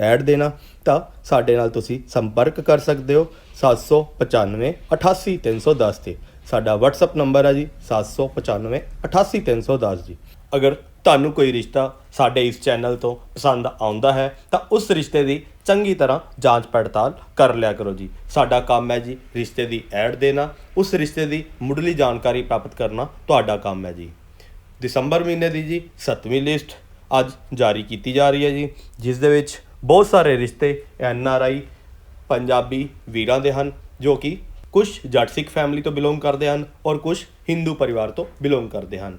Add ਦੇਣਾ, ਤਾਂ ਸਾਡੇ ਨਾਲ ਤੁਸੀਂ ਸੰਪਰਕ ਕਰ ਸਕਦੇ ਹੋ 795 88310 ਤੇ। ਸਾਡਾ WhatsApp ਨੰਬਰ ਹੈ ਜੀ 795 88310 ਜੀ। ਅਗਰ ਤੁਹਾਨੂੰ ਕੋਈ ਰਿਸ਼ਤਾ ਸਾਡੇ ਇਸ ਚੈਨਲ ਤੋਂ ਪਸੰਦ ਆਉਂਦਾ ਹੈ, ਤਾਂ ਉਸ ਰਿਸ਼ਤੇ ਦੀ ਚੰਗੀ ਤਰ੍ਹਾਂ ਜਾਂਚ ਪੜਤਾਲ ਕਰ ਲਿਆ ਕਰੋ ਜੀ। ਸਾਡਾ ਕੰਮ ਹੈ ਜੀ ਰਿਸ਼ਤੇ ਦੀ ਐਡ ਦੇਣਾ, ਉਸ ਰਿਸ਼ਤੇ ਦੀ ਮੁੱਢਲੀ ਜਾਣਕਾਰੀ ਪ੍ਰਾਪਤ ਕਰਨਾ ਤੁਹਾਡਾ ਕੰਮ ਹੈ ਜੀ। ਦਸੰਬਰ ਮਹੀਨੇ ਦੀ ਜੀ 7ਵੀਂ ਲਿਸਟ ਅੱਜ ਜਾਰੀ ਕੀਤੀ ਜਾ ਰਹੀ ਹੈ ਜੀ, ਜਿਸ ਦੇ ਵਿੱਚ ਬਹੁਤ ਸਾਰੇ ਰਿਸ਼ਤੇ ਐਨ ਆਰ ਆਈ ਪੰਜਾਬੀ ਵੀਰਾਂ ਦੇ ਹਨ, ਜੋ ਕਿ ਕੁਝ ਜੱਟ ਸਿੱਖ ਫੈਮਿਲੀ ਤੋਂ ਬਿਲੋਂਗ ਕਰਦੇ ਹਨ ਔਰ ਕੁਝ ਹਿੰਦੂ ਪਰਿਵਾਰ ਤੋਂ ਬਿਲੋਂਗ ਕਰਦੇ ਹਨ।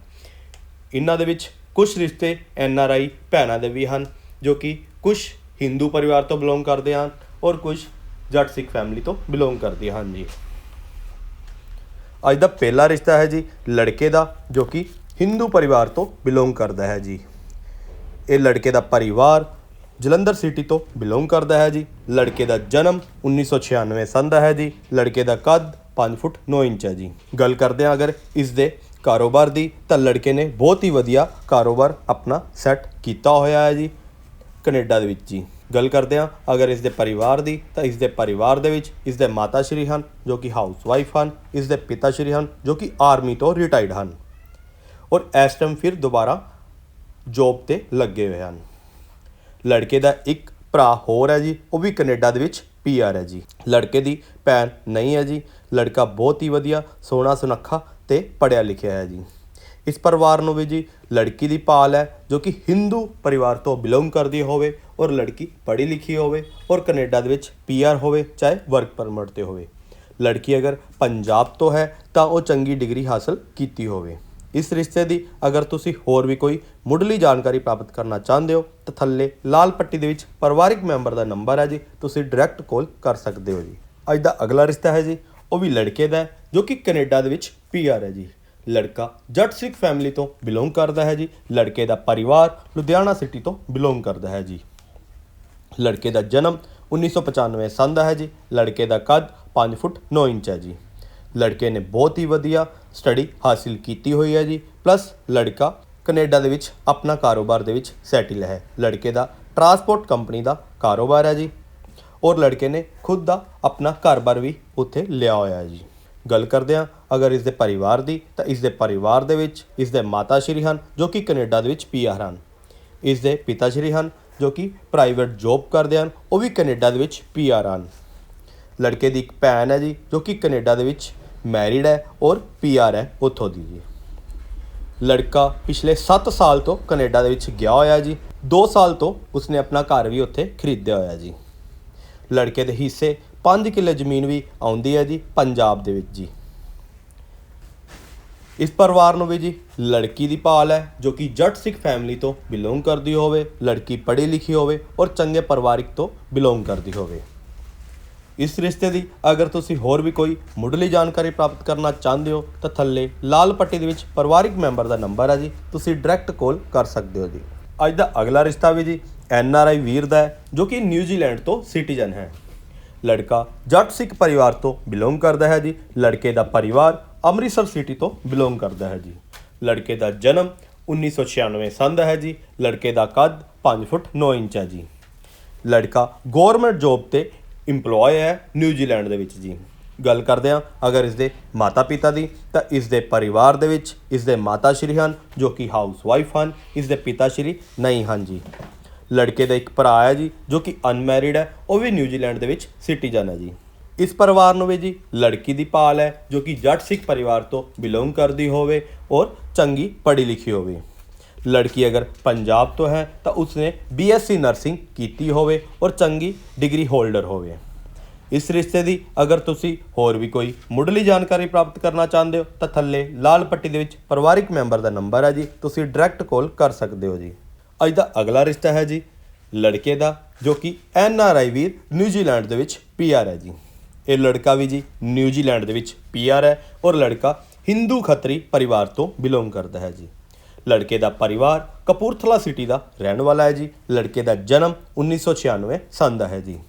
ਇਹਨਾਂ ਦੇ ਵਿੱਚ ਕੁਝ ਰਿਸ਼ਤੇ ਐਨ ਆਰ ਆਈ ਭੈਣਾਂ ਦੇ ਵੀ ਹਨ, ਜੋ ਕਿ ਕੁਝ ਹਿੰਦੂ ਪਰਿਵਾਰ ਤੋਂ ਬਿਲੋਂਗ ਕਰਦੇ ਹਨ ਔਰ ਕੁਝ ਜੱਟ ਸਿੱਖ ਫੈਮਿਲੀ ਤੋਂ ਬਿਲੋਂਗ ਕਰਦੇ ਹਨ ਜੀ। ਅੱਜ ਦਾ ਪਹਿਲਾ ਰਿਸ਼ਤਾ ਹੈ ਜੀ ਲੜਕੇ ਦਾ, ਜੋ ਕਿ ਹਿੰਦੂ ਪਰਿਵਾਰ ਤੋਂ ਬਿਲੋਂਗ ਕਰਦਾ ਹੈ ਜੀ। ਇਹ ਲੜਕੇ ਦਾ ਪਰਿਵਾਰ ਜਲੰਧਰ ਸਿਟੀ ਤੋਂ ਬਿਲੋਂਗ ਕਰਦਾ ਹੈ ਜੀ। ਲੜਕੇ ਦਾ ਜਨਮ 1996 ਸੰਨ ਦਾ ਹੈ ਜੀ। ਲੜਕੇ ਦਾ ਕੱਦ 5 ਫੁੱਟ 9 ਇੰਚ ਹੈ ਜੀ। ਗੱਲ ਕਰਦੇ ਹਾਂ ਅਗਰ ਇਸ ਦੇ ਕਾਰੋਬਾਰ ਦੀ, ਤਾਂ ਲੜਕੇ ਨੇ ਬਹੁਤ ਹੀ ਵਧੀਆ ਕਾਰੋਬਾਰ ਆਪਣਾ ਸੈੱਟ ਕੀਤਾ ਹੋਇਆ ਹੈ ਜੀ, ਕੈਨੇਡਾ ਦੇ ਵਿੱਚ ਜੀ। ਗੱਲ ਕਰਦੇ ਹਾਂ ਅਗਰ ਇਸ ਦੇ ਪਰਿਵਾਰ ਦੀ, ਤਾਂ ਇਸ ਦੇ ਪਰਿਵਾਰ ਦੇ ਵਿੱਚ ਇਸ ਦੇ ਮਾਤਾ ਸ਼੍ਰੀ ਹਨ, ਜੋ ਕਿ ਹਾਊਸ ਵਾਈਫ ਹਨ, ਇਸ ਦੇ ਪਿਤਾ ਸ਼੍ਰੀ ਹਨ, ਜੋ ਕਿ ਆਰਮੀ ਤੋਂ ਰਿਟਾਇਰਡ ਹਨ। ਔਰ ਇਸ ਟਾਈਮ ਫਿਰ ਦੁਬਾਰਾ ਜੌਬ ਤੇ ਲੱਗੇ ਹੋਏ ਹਨ। ਲੜਕੇ ਦਾ ਇੱਕ ਭਰਾ ਹੋਰ ਹੈ ਜੀ, ਉਹ ਵੀ ਕੈਨੇਡਾ ਦੇ ਵਿੱਚ ਪੀਆਰ ਹੈ ਜੀ। ਲੜਕੇ ਦੀ ਭੈਣ ਨਹੀਂ ਹੈ ਜੀ, ਲੜਕਾ ਬਹੁਤ ਹੀ ਵਧੀਆ, ਸੋਹਣਾ, ਸੁਨੱਖਾ ਤੇ ਪੜਿਆ ਲਿਖਿਆ ਹੈ ਜੀ। ਇਸ ਪਰਿਵਾਰ ਨੂੰ ਵੀ ਜੀ, ਲੜਕੀ ਦੀ ਭਾਲ ਹੈ, ਜੋ ਕਿ ਹਿੰਦੂ ਪਰਿਵਾਰ ਤੋਂ ਬਿਲੋਂਗ ਕਰਦੀ ਹੋਵੇ ਔਰ ਲੜਕੀ ਪੜ੍ਹੀ ਲਿਖੀ ਹੋਵੇ ਔਰ ਕੈਨੇਡਾ ਦੇ ਵਿੱਚ ਪੀਆਰ ਹੋਵੇ, ਚਾਹੇ ਵਰਕ ਪਰਮਿਟ ਤੇ ਹੋਵੇ। ਲੜਕੀ ਅਗਰ ਪੰਜਾਬ ਤੋਂ ਹੈ, ਤਾਂ ਉਹ ਚੰਗੀ ਡਿਗਰੀ ਹਾਸਲ ਕੀਤੀ ਹੋਵੇ। ਇਸ ਰਿਸ਼ਤੇ ਦੀ ਅਗਰ ਤੁਸੀਂ ਹੋਰ ਵੀ ਕੋਈ ਮੁੱਢਲੀ ਜਾਣਕਾਰੀ ਪ੍ਰਾਪਤ ਕਰਨਾ ਚਾਹੁੰਦੇ ਹੋ, ਤਾਂ ਥੱਲੇ ਲਾਲ ਪੱਟੀ ਦੇ ਵਿੱਚ ਪਰਿਵਾਰਿਕ ਮੈਂਬਰ ਦਾ ਨੰਬਰ ਹੈ ਜੀ, ਤੁਸੀਂ ਡਾਇਰੈਕਟ ਕਾਲ ਕਰ ਸਕਦੇ ਹੋ ਜੀ। ਅੱਜ ਦਾ ਅਗਲਾ ਰਿਸ਼ਤਾ ਹੈ ਜੀ, ਉਹ ਵੀ ਲੜਕੇ ਦਾ ਹੈ, ਜੋ ਕਿ ਕੈਨੇਡਾ ਦੇ ਵਿੱਚ ਪੀਆਰ ਹੈ ਜੀ। ਲੜਕਾ ਜੱਟ ਸਿੱਖ ਫੈਮਿਲੀ ਤੋਂ ਬਿਲੋਂਗ ਕਰਦਾ ਹੈ ਜੀ, ਲੜਕੇ ਦਾ ਪਰਿਵਾਰ ਲੁਧਿਆਣਾ ਸਿਟੀ ਤੋਂ ਬਿਲੋਂਗ ਕਰਦਾ ਹੈ ਜੀ। ਲੜਕੇ ਦਾ ਜਨਮ 1995 ਸੰਨ ਦਾ ਹੈ ਜੀ, ਲੜਕੇ ਦਾ ਕੱਦ 5 ਫੁੱਟ 9 ਇੰਚ ਹੈ ਜੀ। ਲੜਕੇ ਨੇ ਬਹੁਤ ਹੀ ਵਧੀਆ ਸਟੱਡੀ ਹਾਸਿਲ ਕੀਤੀ ਹੋਈ ਹੈ ਜੀ। ਪਲੱਸ ਲੜਕਾ ਕੈਨੇਡਾ ਦੇ ਵਿੱਚ ਆਪਣਾ ਕਾਰੋਬਾਰ ਦੇ ਵਿੱਚ ਸੈਟਲ ਹੈ। ਲੜਕੇ ਦਾ ਟਰਾਂਸਪੋਰਟ ਕੰਪਨੀ ਦਾ ਕਾਰੋਬਾਰ ਹੈ ਜੀ। ਔਰ ਲੜਕੇ ਨੇ ਖੁਦ ਦਾ ਆਪਣਾ ਘਰ-ਬਾਰ ਵੀ ਉੱਥੇ ਲਿਆ ਹੋਇਆ ਹੈ ਜੀ। ਗੱਲ ਕਰਦੇ ਹਾਂ, ਅਗਰ ਇਸ ਦੇ ਪਰਿਵਾਰ ਦੀ, ਤਾਂ ਇਸ ਦੇ ਪਰਿਵਾਰ ਦੇ ਵਿੱਚ ਇਸ ਦੇ ਮਾਤਾ ਸ਼੍ਰੀ ਹਨ, ਜੋ ਕਿ ਕੈਨੇਡਾ ਦੇ ਵਿੱਚ ਪੀਆਰ ਹਨ। ਇਸ ਦੇ ਪਿਤਾ ਸ਼੍ਰੀ ਹਨ, ਜੋ ਕਿ ਪ੍ਰਾਈਵੇਟ ਜੌਬ ਕਰਦੇ ਹਨ, ਉਹ ਵੀ ਕੈਨੇਡਾ ਦੇ ਵਿੱਚ ਪੀਆਰ ਹਨ। ਲੜਕੇ ਦੀ ਇੱਕ ਭੈਣ ਹੈ ਜੀ, ਜੋ ਕਿ ਕੈਨੇਡਾ ਦੇ ਵਿੱਚ ਮੈਰਿਡ ਹੈ ਔਰ ਪੀਆਰ ਹੈ ਉੱਥੋਂ ਦੀ ਜੀ। ਲੜਕਾ ਪਿਛਲੇ 7 ਸਾਲ ਤੋਂ ਕੈਨੇਡਾ ਦੇ ਵਿੱਚ ਗਿਆ ਹੋਇਆ ਜੀ। 2 ਸਾਲ ਤੋਂ ਉਸਨੇ ਆਪਣਾ ਘਰ ਵੀ ਉੱਥੇ ਖਰੀਦਿਆ ਹੋਇਆ ਜੀ। ਲੜਕੇ ਦੇ ਹਿੱਸੇ 5 ਕਿੱਲੇ ਜ਼ਮੀਨ ਵੀ ਆਉਂਦੀ ਹੈ ਜੀ ਪੰਜਾਬ ਦੇ ਵਿੱਚ ਜੀ। ਇਸ ਪਰਿਵਾਰ ਨੂੰ ਵੀ ਜੀ ਲੜਕੀ ਦੀ ਭਾਲ ਹੈ, ਜੋ ਕਿ ਜੱਟ ਸਿੱਖ ਫੈਮਿਲੀ ਤੋਂ ਬਿਲੋਂਗ ਕਰਦੀ ਹੋਵੇ, ਲੜਕੀ ਪੜ੍ਹੀ ਲਿਖੀ ਹੋਵੇ ਔਰ ਚੰਗੇ ਪਰਿਵਾਰਿਕ ਤੋਂ ਬਿਲੋਂਗ ਕਰਦੀ ਹੋਵੇ। ਇਸ ਰਿਸ਼ਤੇ ਦੀ ਅਗਰ ਤੁਸੀਂ ਹੋਰ ਵੀ ਕੋਈ ਮੁੱਢਲੀ ਜਾਣਕਾਰੀ ਪ੍ਰਾਪਤ ਕਰਨਾ ਚਾਹੁੰਦੇ ਹੋ, ਤਾਂ ਥੱਲੇ ਲਾਲ ਪੱਟੀ ਦੇ ਵਿੱਚ ਪਰਿਵਾਰਿਕ ਮੈਂਬਰ ਦਾ ਨੰਬਰ ਹੈ ਜੀ। ਤੁਸੀਂ ਡਾਇਰੈਕਟ ਕਾਲ ਕਰ ਸਕਦੇ ਹੋ ਜੀ। ਅੱਜ ਦਾ ਅਗਲਾ ਰਿਸ਼ਤਾ ਵੀ ਜੀ ਐਨ ਆਰ ਆਈ ਵੀਰ ਦਾ ਹੈ, ਜੋ ਕਿ ਨਿਊਜ਼ੀਲੈਂਡ ਤੋਂ ਸਿਟੀਜ਼ਨ ਹੈ। ਲੜਕਾ ਜੱਟ ਸਿੱਖ ਪਰਿਵਾਰ ਤੋਂ ਬਿਲੋਂਗ ਕਰਦਾ ਹੈ ਜੀ। ਲੜਕੇ ਦਾ ਪਰਿਵਾਰ ਅੰਮ੍ਰਿਤਸਰ ਸਿਟੀ ਤੋਂ ਬਿਲੋਂਗ ਕਰਦਾ ਹੈ ਜੀ। ਲੜਕੇ ਦਾ ਜਨਮ 1996 ਸੰਨ ਦਾ ਹੈ ਜੀ। ਲੜਕੇ ਦਾ ਕੱਦ 5 ਫੁੱਟ 9 ਇੰਚ ਹੈ ਜੀ। ਲੜਕਾ ਗਵਰਨਮੈਂਟ ਜੌਬ ਤੇ ਇੰਪਲੋਏ ਹੈ ਨਿਊਜ਼ੀਲੈਂਡ ਦੇ ਵਿੱਚ ਜੀ। ਗੱਲ ਕਰਦੇ ਹਾਂ, ਅਗਰ ਇਸ ਦੇ ਮਾਤਾ ਪਿਤਾ ਦੀ, ਤਾਂ ਇਸ ਦੇ ਪਰਿਵਾਰ ਦੇ ਵਿੱਚ ਇਸ ਦੇ ਮਾਤਾ ਸ਼੍ਰੀ ਹਨ, ਜੋ ਕਿ ਹਾਊਸ ਵਾਈਫ ਹਨ ਇਸ ਦੇ ਪਿਤਾ ਸ਼੍ਰੀ ਨਹੀਂ ਹਨ ਜੀ। ਲੜਕੇ ਦਾ ਇੱਕ ਭਰਾ ਹੈ ਜੀ, ਜੋ ਕਿ ਅਨਮੈਰਿਡ ਹੈ, ਉਹ ਵੀ ਨਿਊਜ਼ੀਲੈਂਡ ਦੇ ਵਿੱਚ ਸਿਟੀਜ਼ਨ ਹੈ ਜੀ। ਇਸ ਪਰਿਵਾਰ ਨੂੰ ਵੀ ਜੀ, ਲੜਕੀ ਦੀ ਪਾਲ ਹੈ, ਜੋ ਕਿ ਜੱਟ ਸਿੱਖ ਪਰਿਵਾਰ ਤੋਂ ਬਿਲੋਂਗ ਕਰਦੀ ਹੋਵੇ ਔਰ ਚੰਗੀ ਪੜ੍ਹੀ ਲਿਖੀ ਹੋਵੇ। ਲੜਕੀ ਅਗਰ ਪੰਜਾਬ ਤੋਂ ਹੈ ਤਾਂ ਉਸਨੇ ਬੀਐਸਸੀ ਨਰਸਿੰਗ ਕੀਤੀ ਹੋਵੇ ਔਰ ਚੰਗੀ ਡਿਗਰੀ ਹੋਲਡਰ ਹੋਵੇ। ਇਸ ਰਿਸ਼ਤੇ ਦੀ ਅਗਰ ਤੁਸੀਂ ਹੋਰ ਵੀ ਕੋਈ ਮੁੱਢਲੀ ਜਾਣਕਾਰੀ ਪ੍ਰਾਪਤ ਕਰਨਾ ਚਾਹੁੰਦੇ ਹੋ ਤਾਂ ਥੱਲੇ ਲਾਲ ਪੱਟੀ ਦੇ ਵਿੱਚ ਪਰਿਵਾਰਿਕ ਮੈਂਬਰ ਦਾ ਨੰਬਰ ਹੈ ਜੀ। ਤੁਸੀਂ ਡਾਇਰੈਕਟ ਕਾਲ ਕਰ ਸਕਦੇ ਹੋ ਜੀ। ਅੱਜ ਦਾ ਅਗਲਾ ਰਿਸ਼ਤਾ ਹੈ ਜੀ ਲੜਕੇ ਦਾ, ਜੋ ਕਿ ਐਨ ਆਰ ਆਈ ਵੀਰ ਨਿਊਜ਼ੀਲੈਂਡ ਦੇ ਵਿੱਚ ਪੀਆਰ ਹੈ ਜੀ। ਇਹ ਲੜਕਾ ਵੀ ਜੀ ਨਿਊਜ਼ੀਲੈਂਡ ਦੇ ਵਿੱਚ ਪੀਆਰ ਹੈ ਔਰ ਲੜਕਾ ਹਿੰਦੂ ਖੱਤਰੀ ਪਰਿਵਾਰ ਤੋਂ ਬਿਲੋਂਗ ਕਰਦਾ ਹੈ ਜੀ। ਲੜਕੇ ਦਾ ਪਰਿਵਾਰ ਕਪੂਰਥਲਾ ਸਿਟੀ ਦਾ ਰਹਿਣ ਵਾਲਾ ਹੈ ਜੀ। ਲੜਕੇ ਦਾ ਜਨਮ 1996 ਸੰਨ ਦਾ ਹੈ ਜੀ।